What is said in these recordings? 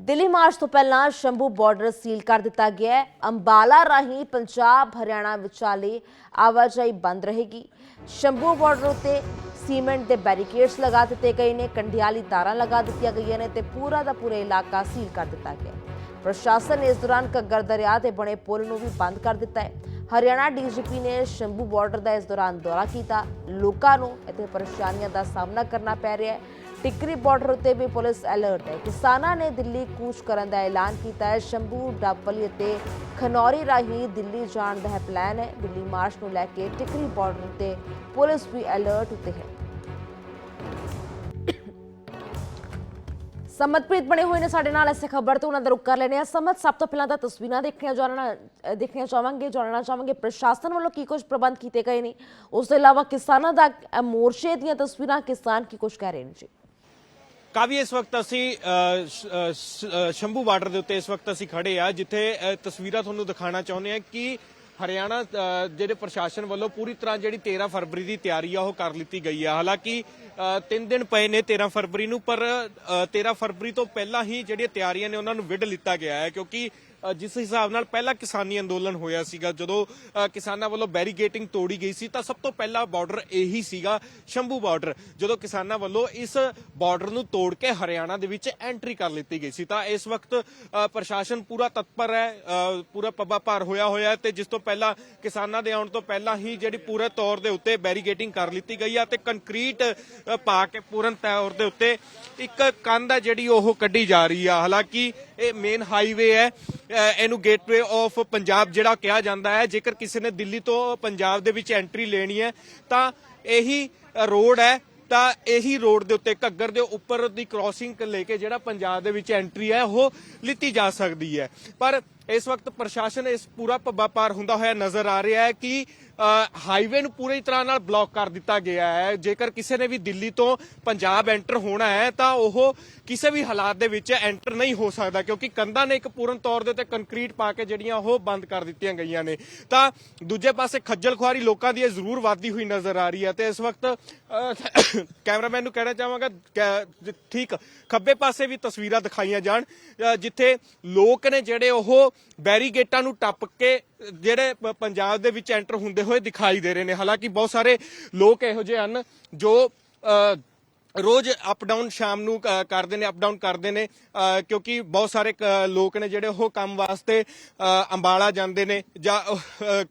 Delhi March ਤੋਂ ਪਹਿਲਾਂ Shambhu border ਸੀਲ ਕਰ ਦਿੱਤਾ ਗਿਆ ਹੈ। ਅੰਬਾਲਾ ਰਾਹੀਂ ਪੰਜਾਬ, ਹਰਿਆਣਾ ਵਿਚਾਲੇ ਆਵਾਜਾਈ ਬੰਦ ਰਹੇਗੀ। ਸ਼ੰਭੂ ਬਾਰਡਰ ਉਤੇ ਸੀਮੈਂਟ ਦੇ ਬੈਰੀਕੇਡਸ ਲਗਾ ਦਿੱਤੇ ਗਏ ਨੇ, ਕੰਡਿਆਲੀ ਤਾਰਾਂ ਲਗਾ ਦਿੱਤੀਆਂ ਗਈਆਂ ਨੇ ਤੇ ਪੂਰਾ ਦਾ ਪੂਰਾ ਇਲਾਕਾ ਸੀਲ ਕਰ ਦਿੱਤਾ ਗਿਆ ਪ੍ਰਸ਼ਾਸਨ ਨੇ ਇਸ ਦੌਰਾਨ ਘੱਗਰ ਦਰਿਆ ਤੇ ਬਣੇ ਪੁਲ ਨੂੰ ਵੀ ਬੰਦ ਕਰ ਦਿੱਤਾ ਹੈ। ਹਰਿਆਣਾ ਡੀਜੀਪੀ ਨੇ ਸ਼ੰਭੂ ਬਾਰਡਰ ਦਾ ਇਸ ਦੌਰਾਨ ਦੌਰਾ ਕੀਤਾ। ਲੋਕਾਂ ਨੂੰ ਇੱਥੇ ਪਰੇਸ਼ਾਨੀਆਂ ਦਾ ਸਾਹਮਣਾ ਕਰਨਾ ਪੈ ਰਿਹਾ ਹੈ। ਟਿਕਰੀ ਬਾਰਡਰ ਉੱਤੇ ਵੀ ਪੁਲਿਸ ਅਲਰਟ ਹੈ। ਕਿਸਾਨਾਂ ਨੇ ਦਿੱਲੀ ਕੂਚ ਕਰਨ ਦਾ ਐਲਾਨ ਕੀਤਾ ਹੈ। ਸ਼ੰਭੂ ਡਾਬਲੀ ਅਤੇ ਖਨੌਰੀ ਰਾਹੀਂ ਦਿੱਲੀ ਜਾਣ ਦਾ ਹੈ ਪਲਾਨ ਹੈ। ਦਿੱਲੀ ਮਾਰਚ ਨੂੰ ਲੈ ਕੇ ਟਿਕਰੀ ਬਾਰਡਰ ਉੱਤੇ ਪੁਲਿਸ ਵੀ ਅਲਰਟ ਉੱਤੇ ਹੈ। ਸਮਤਪ੍ਰੀਤ ਬਣੇ ਹੋਏ ਨੇ ਸਾਡੇ ਨਾਲ ਇਸੇ ਖਬਰ ਤੋਂ, ਉਹਨਾਂ ਦਾ ਰੁਕ ਕਰ ਲੈਣੇ ਆ ਸਮਤ ਸਭ ਤੋਂ ਪਹਿਲਾਂ ਤਾਂ ਤਸਵੀਰਾਂ ਦੇਖਣੀਆਂ ਜਾਣਨਾ, ਦੇਖਣੀਆਂ ਚਾਹਾਂਗੇ, ਜਾਣਨਾ ਚਾਹਾਂਗੇ। ਪ੍ਰਸ਼ਾਸਨ ਵੱਲੋਂ ਕੀ ਕੁਝ ਪ੍ਰਬੰਧ ਕੀਤੇ ਗਏ ਨੇ? ਉਸ ਤੋਂ ਇਲਾਵਾ ਕਿਸਾਨਾਂ ਦਾ ਮੋਰਚੇ ਦੀਆਂ ਤਸਵੀਰਾਂ ਕਿਸਾਨ ਕੀ ਕੁਝ ਕਹਿ ਰਹੇ ਨੇ ਜੀ? ਕਾਵੀ ਇਸ ਵਕਤ ਅਸੀਂ ਅ, ਸ਼ੰਭੂ ਬਾਰਡਰ ਦੇ ਉੱਤੇ ਇਸ ਵਕਤ ਅਸੀਂ ਖੜੇ ਆ ਜਿੱਥੇ ਅ, ਤਸਵੀਰਾਂ ਤੁਹਾਨੂੰ ਦਿਖਾਉਣਾ ਚਾਹੁੰਦੇ ਆ ਕਿ ਹਰਿਆਣਾ ਜਿਹੜੇ ਪ੍ਰਸ਼ਾਸਨ ਵੱਲੋਂ ਪੂਰੀ ਤਰ੍ਹਾਂ ਜਿਹੜੀ 13 ਫਰਵਰੀ ਦੀ ਤਿਆਰੀ ਆ ਉਹ ਕਰ ਲਿੱਤੀ ਗਈ ਆ। ਹਾਲਾਂਕਿ 3 ਦਿਨ ਪਏ ਨੇ 13 ਫਰਵਰੀ ਨੂੰ ਪਰ ਅ, 13 ਫਰਵਰੀ ਤੋਂ ਪਹਿਲਾਂ ਹੀ ਜਿਹੜੀਆਂ ਤਿਆਰੀਆਂ ਨੇ ਉਹਨਾਂ ਨੂੰ ਵਿੱਢ ਲਿੱਤਾ ਗਿਆ ਹੈ ਕਿਉਂਕਿ ਜਿਸ ਹਿਸਾਬ ਨਾਲ ਪਹਿਲਾ ਕਿਸਾਨੀ ਅੰਦੋਲਨ ਹੋਇਆ ਸੀਗਾ ਜਦੋਂ ਕਿਸਾਨਾਂ ਵੱਲੋਂ ਬੈਰੀਗੇਟਿੰਗ ਤੋੜੀ ਗਈ ਸੀ ਤਾਂ ਸਭ ਤੋਂ ਪਹਿਲਾ ਬਾਰਡਰ ਇਹੀ ਸੀਗਾ ਸ਼ੰਭੂ ਬਾਰਡਰ। ਜਦੋਂ ਕਿਸਾਨਾਂ ਵੱਲੋਂ ਇਸ ਬਾਰਡਰ ਨੂੰ ਤੋੜ ਕੇ ਹਰਿਆਣਾ ਦੇ ਵਿੱਚ ਐਂਟਰੀ ਕਰ ਲਿੱਤੀ ਗਈ ਸੀ ਤਾਂ ਇਸ ਵਕਤ ਪ੍ਰਸ਼ਾਸਨ ਪੂਰਾ ਤਤਪਰ ਹੈ ਪੂਰਾ ਪੱਬਾ ਭਾਰ ਹੋਇਆ ਹੋਇਆ ਹੈ ਤੇ ਜਿਸ ਤੋਂ ਪਹਿਲਾਂ ਕਿਸਾਨਾਂ ਦੇ ਆਉਣ ਤੋਂ ਪਹਿਲਾਂ ਹੀ ਜਿਹੜੀ ਪੂਰੇ ਤੌਰ ਦੇ ਉੱਤੇ ਬੈਰੀਗੇਟਿੰਗ ਕਰ ਲਿੱਤੀ ਗਈ ਆ ਤੇ ਕੰਕਰੀਟ ਪਾ ਕੇ ਪੂਰਨ ਤੌਰ ਦੇ ਉੱਤੇ ਇੱਕ ਕੰਧ ਹੈ ਜਿਹੜੀ ਉਹ ਕੱਢੀ ਜਾ ਰਹੀ ਆ। ਹਾਲਾਂਕਿ ਇਹ ਮੇਨ ਹਾਈਵੇ ਹੈ ਇਹਨੂੰ ਗੇਟਵੇ ਆਫ ਪੰਜਾਬ ਜਿਹੜਾ ਕਿਹਾ ਜਾਂਦਾ ਹੈ। ਜੇਕਰ ਕਿਸੇ ਨੇ ਦਿੱਲੀ ਤੋਂ ਪੰਜਾਬ ਦੇ ਵਿੱਚ ਐਂਟਰੀ ਲੈਣੀ ਹੈ, ਤਾਂ ਇਹੀ ਰੋਡ ਹੈ, ਤਾਂ ਇਹੀ ਰੋਡ ਦੇ ਉੱਤੇ ਘੱਗਰ ਦੇ ਉੱਪਰ ਦੀ ਕ੍ਰਾਸਿੰਗ ਲੈ ਕੇ ਜਿਹੜਾ ਪੰਜਾਬ ਦੇ ਵਿੱਚ ਐਂਟਰੀ ਹੈ, ਉਹ ਲਿੱਤੀ ਜਾ ਸਕਦੀ ਹੈ। ਪਰ ਇਸ ਵਕਤ ਪ੍ਰਸ਼ਾਸਨ ਇਸ ਪੂਰਾ ਪੱਬਾ ਪਾਰ ਹੁੰਦਾ ਹੋਇਆ ਨਜ਼ਰ ਆ ਰਿਹਾ ਹੈ ਕਿ ਹਾਈਵੇ ਨੂੰ ਪੂਰੀ ਤਰ੍ਹਾਂ ਨਾਲ ਬਲੌਕ ਕਰ ਦਿੱਤਾ ਗਿਆ ਹੈ। ਜੇਕਰ ਕਿਸੇ ਨੇ ਵੀ ਦਿੱਲੀ ਤੋਂ ਪੰਜਾਬ ਐਂਟਰ ਹੋਣਾ ਹੈ, ਤਾਂ ਉਹ ਕਿਸੇ ਵੀ ਹਾਲਾਤ ਦੇ ਵਿੱਚ ਐਂਟਰ ਨਹੀਂ ਹੋ ਸਕਦਾ, ਕਿਉਂਕਿ ਕੰਧਾਂ ਨੇ ਇੱਕ ਪੂਰਨ ਤੌਰ ਦੇ ਉੱਤੇ ਕੰਕਰੀਟ ਪਾ ਕੇ ਜਿਹੜੀਆਂ ਉਹ ਬੰਦ ਕਰ ਦਿੱਤੀਆਂ ਗਈਆਂ ਨੇ। ਤਾਂ ਦੂਜੇ ਪਾਸੇ ਖੱਜਲ ਖੁਆਰੀ ਲੋਕਾਂ ਦੀ ਇਹ ਜ਼ਰੂਰ ਵਧਦੀ ਹੋਈ ਨਜ਼ਰ ਆ ਰਹੀ ਹੈ ਤੇ ਇਸ ਵਕਤ ਕੈਮਰਾਮੈਨ ਨੂੰ ਕਹਿਣਾ ਚਾਹਾਂਗਾ, ਕਿ, ਠੀਕ, ਖੱਬੇ ਪਾਸੇ ਵੀ ਤਸਵੀਰਾਂ ਦਿਖਾਈਆਂ ਜਾਣ ਜਿੱਥੇ ਲੋਕ ਨੇ ਜਿਹੜੇ ਉਹ ਬੈਰੀਗੇਟਾਂ ਨੂੰ ਟੱਪ ਕੇ ਜਿਹੜੇ ਪੰਜਾਬ ਦੇ ਵਿੱਚ ਐਂਟਰ ਹੁੰਦੇ ਹੋਏ ਦਿਖਾਈ ਦੇ ਰਹੇ ਨੇ। ਹਾਲਾਂਕਿ ਬਹੁਤ ਸਾਰੇ ਲੋਕ ਇਹੋ ਜਿਹੇ ਹਨ ਜੋ ਅਹ, ਰੋਜ਼ ਅਪ ਡਾਊਨ ਸ਼ਾਮ ਨੂੰ ਕਰਦੇ ਨੇ ਅਪ ਡਾਊਨ ਕਰਦੇ ਨੇ ਕਿਉਂਕਿ ਬਹੁਤ ਸਾਰੇ ਕ- ਲੋਕ ਨੇ ਜਿਹੜੇ ਉਹ ਕੰਮ ਵਾਸਤੇ ਅੰਬਾਲਾ ਜਾਂਦੇ ਨੇ ਜਾਂ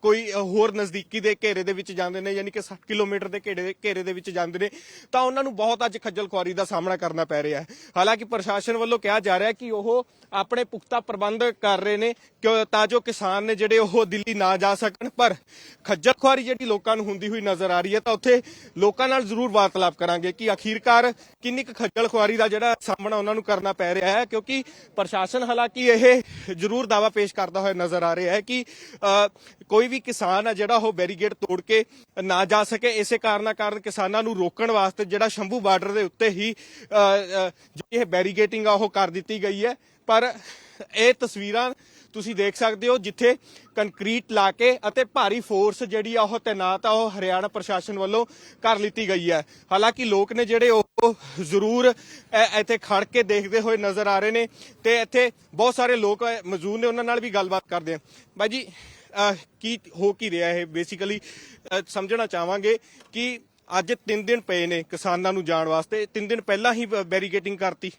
ਕੋਈ ਹੋਰ ਨਜ਼ਦੀਕੀ ਦੇ ਘੇਰੇ ਦੇ ਵਿੱਚ ਜਾਂਦੇ ਨੇ, ਯਾਨੀ ਕਿ 60 ਕਿਲੋਮੀਟਰ ਦੇ ਘੇਰੇ ਘੇਰੇ ਦੇ ਵਿੱਚ ਜਾਂਦੇ ਨੇ, ਤਾਂ ਉਹਨਾਂ ਨੂੰ ਬਹੁਤ ਅੱਜ ਖੱਜਲ ਖੁਆਰੀ ਦਾ ਸਾਹਮਣਾ ਕਰਨਾ ਪੈ ਰਿਹਾ ਹੈ। ਹਾਲਾਂਕਿ ਪ੍ਰਸ਼ਾਸਨ ਵੱਲੋਂ ਕਿਹਾ ਜਾ ਰਿਹਾ ਕਿ ਉਹ ਆਪਣੇ ਪੁਖਤਾ ਪ੍ਰਬੰਧ ਕਰ ਰਹੇ ਨੇ ਕਿ ਤਾਂ ਜੋ ਕਿਸਾਨ ਨੇ ਜਿਹੜੇ ਉਹ ਦਿੱਲੀ ਨਾ ਜਾ ਸਕਣ, ਪਰ ਖੱਜਲ ਖੁਆਰੀ ਜਿਹੜੀ ਲੋਕਾਂ ਨੂੰ ਹੁੰਦੀ ਹੋਈ ਨਜ਼ਰ ਆ ਰਹੀ ਹੈ, ਤਾਂ ਉੱਥੇ ਲੋਕਾਂ ਨਾਲ ਜ਼ਰੂਰ ਵਾਰਤਾਲਾਪ ਕਰਾਂਗੇ ਕਿ ਆਖੀਰਕਾਰ ਕਿੰਨੀ ਕੁ ਖੱਜਲ ਖੁਆਰੀ ਦਾ ਜਿਹੜਾ ਸਾਹਮਣਾ ਉਹਨਾਂ ਨੂੰ ਕਰਨਾ ਪੈ ਰਿਹਾ ਹੈ, ਕਿਉਂਕਿ ਪ੍ਰਸ਼ਾਸਨ ਹਾਲਾਂਕਿ ਇਹ ਜ਼ਰੂਰ ਦਾਵਾ ਪੇਸ਼ ਕਰਦਾ ਹੋਇਆ ਨਜ਼ਰ ਆ ਰਿਹਾ ਹੈ ਕਿ ਕੋਈ ਵੀ ਕਿਸਾਨ ਆ ਜਿਹੜਾ ਉਹ ਬੈਰੀਗੇਡ ਤੋੜ ਕੇ ਨਾ ਜਾ ਸਕੇ, ਇਸੇ ਕਾਰਨਾਂ ਕਾਰਨ ਕਿਸਾਨਾਂ ਨੂੰ ਰੋਕਣ ਵਾਸਤੇ ਜਿਹੜਾ ਸ਼ੰਭੂ ਬਾਰਡਰ ਦੇ ਉੱਤੇ ਹੀ ਜਿਹੜੀ ਇਹ ਬੈਰੀਗੇਟਿੰਗ ਆ ਉਹ ਕਰ ਦਿੱਤੀ ਗਈ ਹੈ। ਪਰ ਇਹ ਤਸਵੀਰਾਂ ਤੁਸੀਂ ਦੇਖ ਸਕਦੇ ਹੋ ਜਿੱਥੇ ਕੰਕਰੀਟ ਲਾ ਕੇ ਅਤੇ ਭਾਰੀ ਫੋਰਸ ਜਿਹੜੀ ਆ ਉਹ ਤੈਨਾਤ ਆ, ਉਹ ਹਰਿਆਣਾ ਪ੍ਰਸ਼ਾਸਨ ਵੱਲੋਂ ਕਰ ਲਿੱਤੀ ਗਈ ਹੈ। ਹਾਲਾਂਕਿ ਲੋਕ ਨੇ ਜਿਹੜੇ ਉਹ ਜ਼ਰੂਰ ਇੱਥੇ ਖੜ ਕੇ ਦੇਖਦੇ ਹੋਏ ਨਜ਼ਰ ਆ ਰਹੇ ਨੇ ਤੇ ਇੱਥੇ ਬਹੁਤ ਸਾਰੇ ਲੋਕ ਮੌਜੂਦ ਨੇ, ਉਹਨਾਂ ਨਾਲ ਵੀ ਗੱਲਬਾਤ ਕਰਦੇ ਆ ਬਾਈ ਜੀ ਕੀ ਹੋ ਕੀ ਰਿਹਾ ਇਹ? ਬੇਸਿਕਲੀ ਸਮਝਣਾ ਚਾਹਾਂਗੇ ਕਿ ਅੱਜ 3 ਦਿਨ ਪਏ ਨੇ ਕਿਸਾਨਾਂ ਨੂੰ ਜਾਣ ਵਾਸਤੇ। 3 ਦਿਨ ਪਹਿਲਾਂ ਹੀ ਬੈਰੀਕੇਟਿੰਗ ਕਰਤੀ।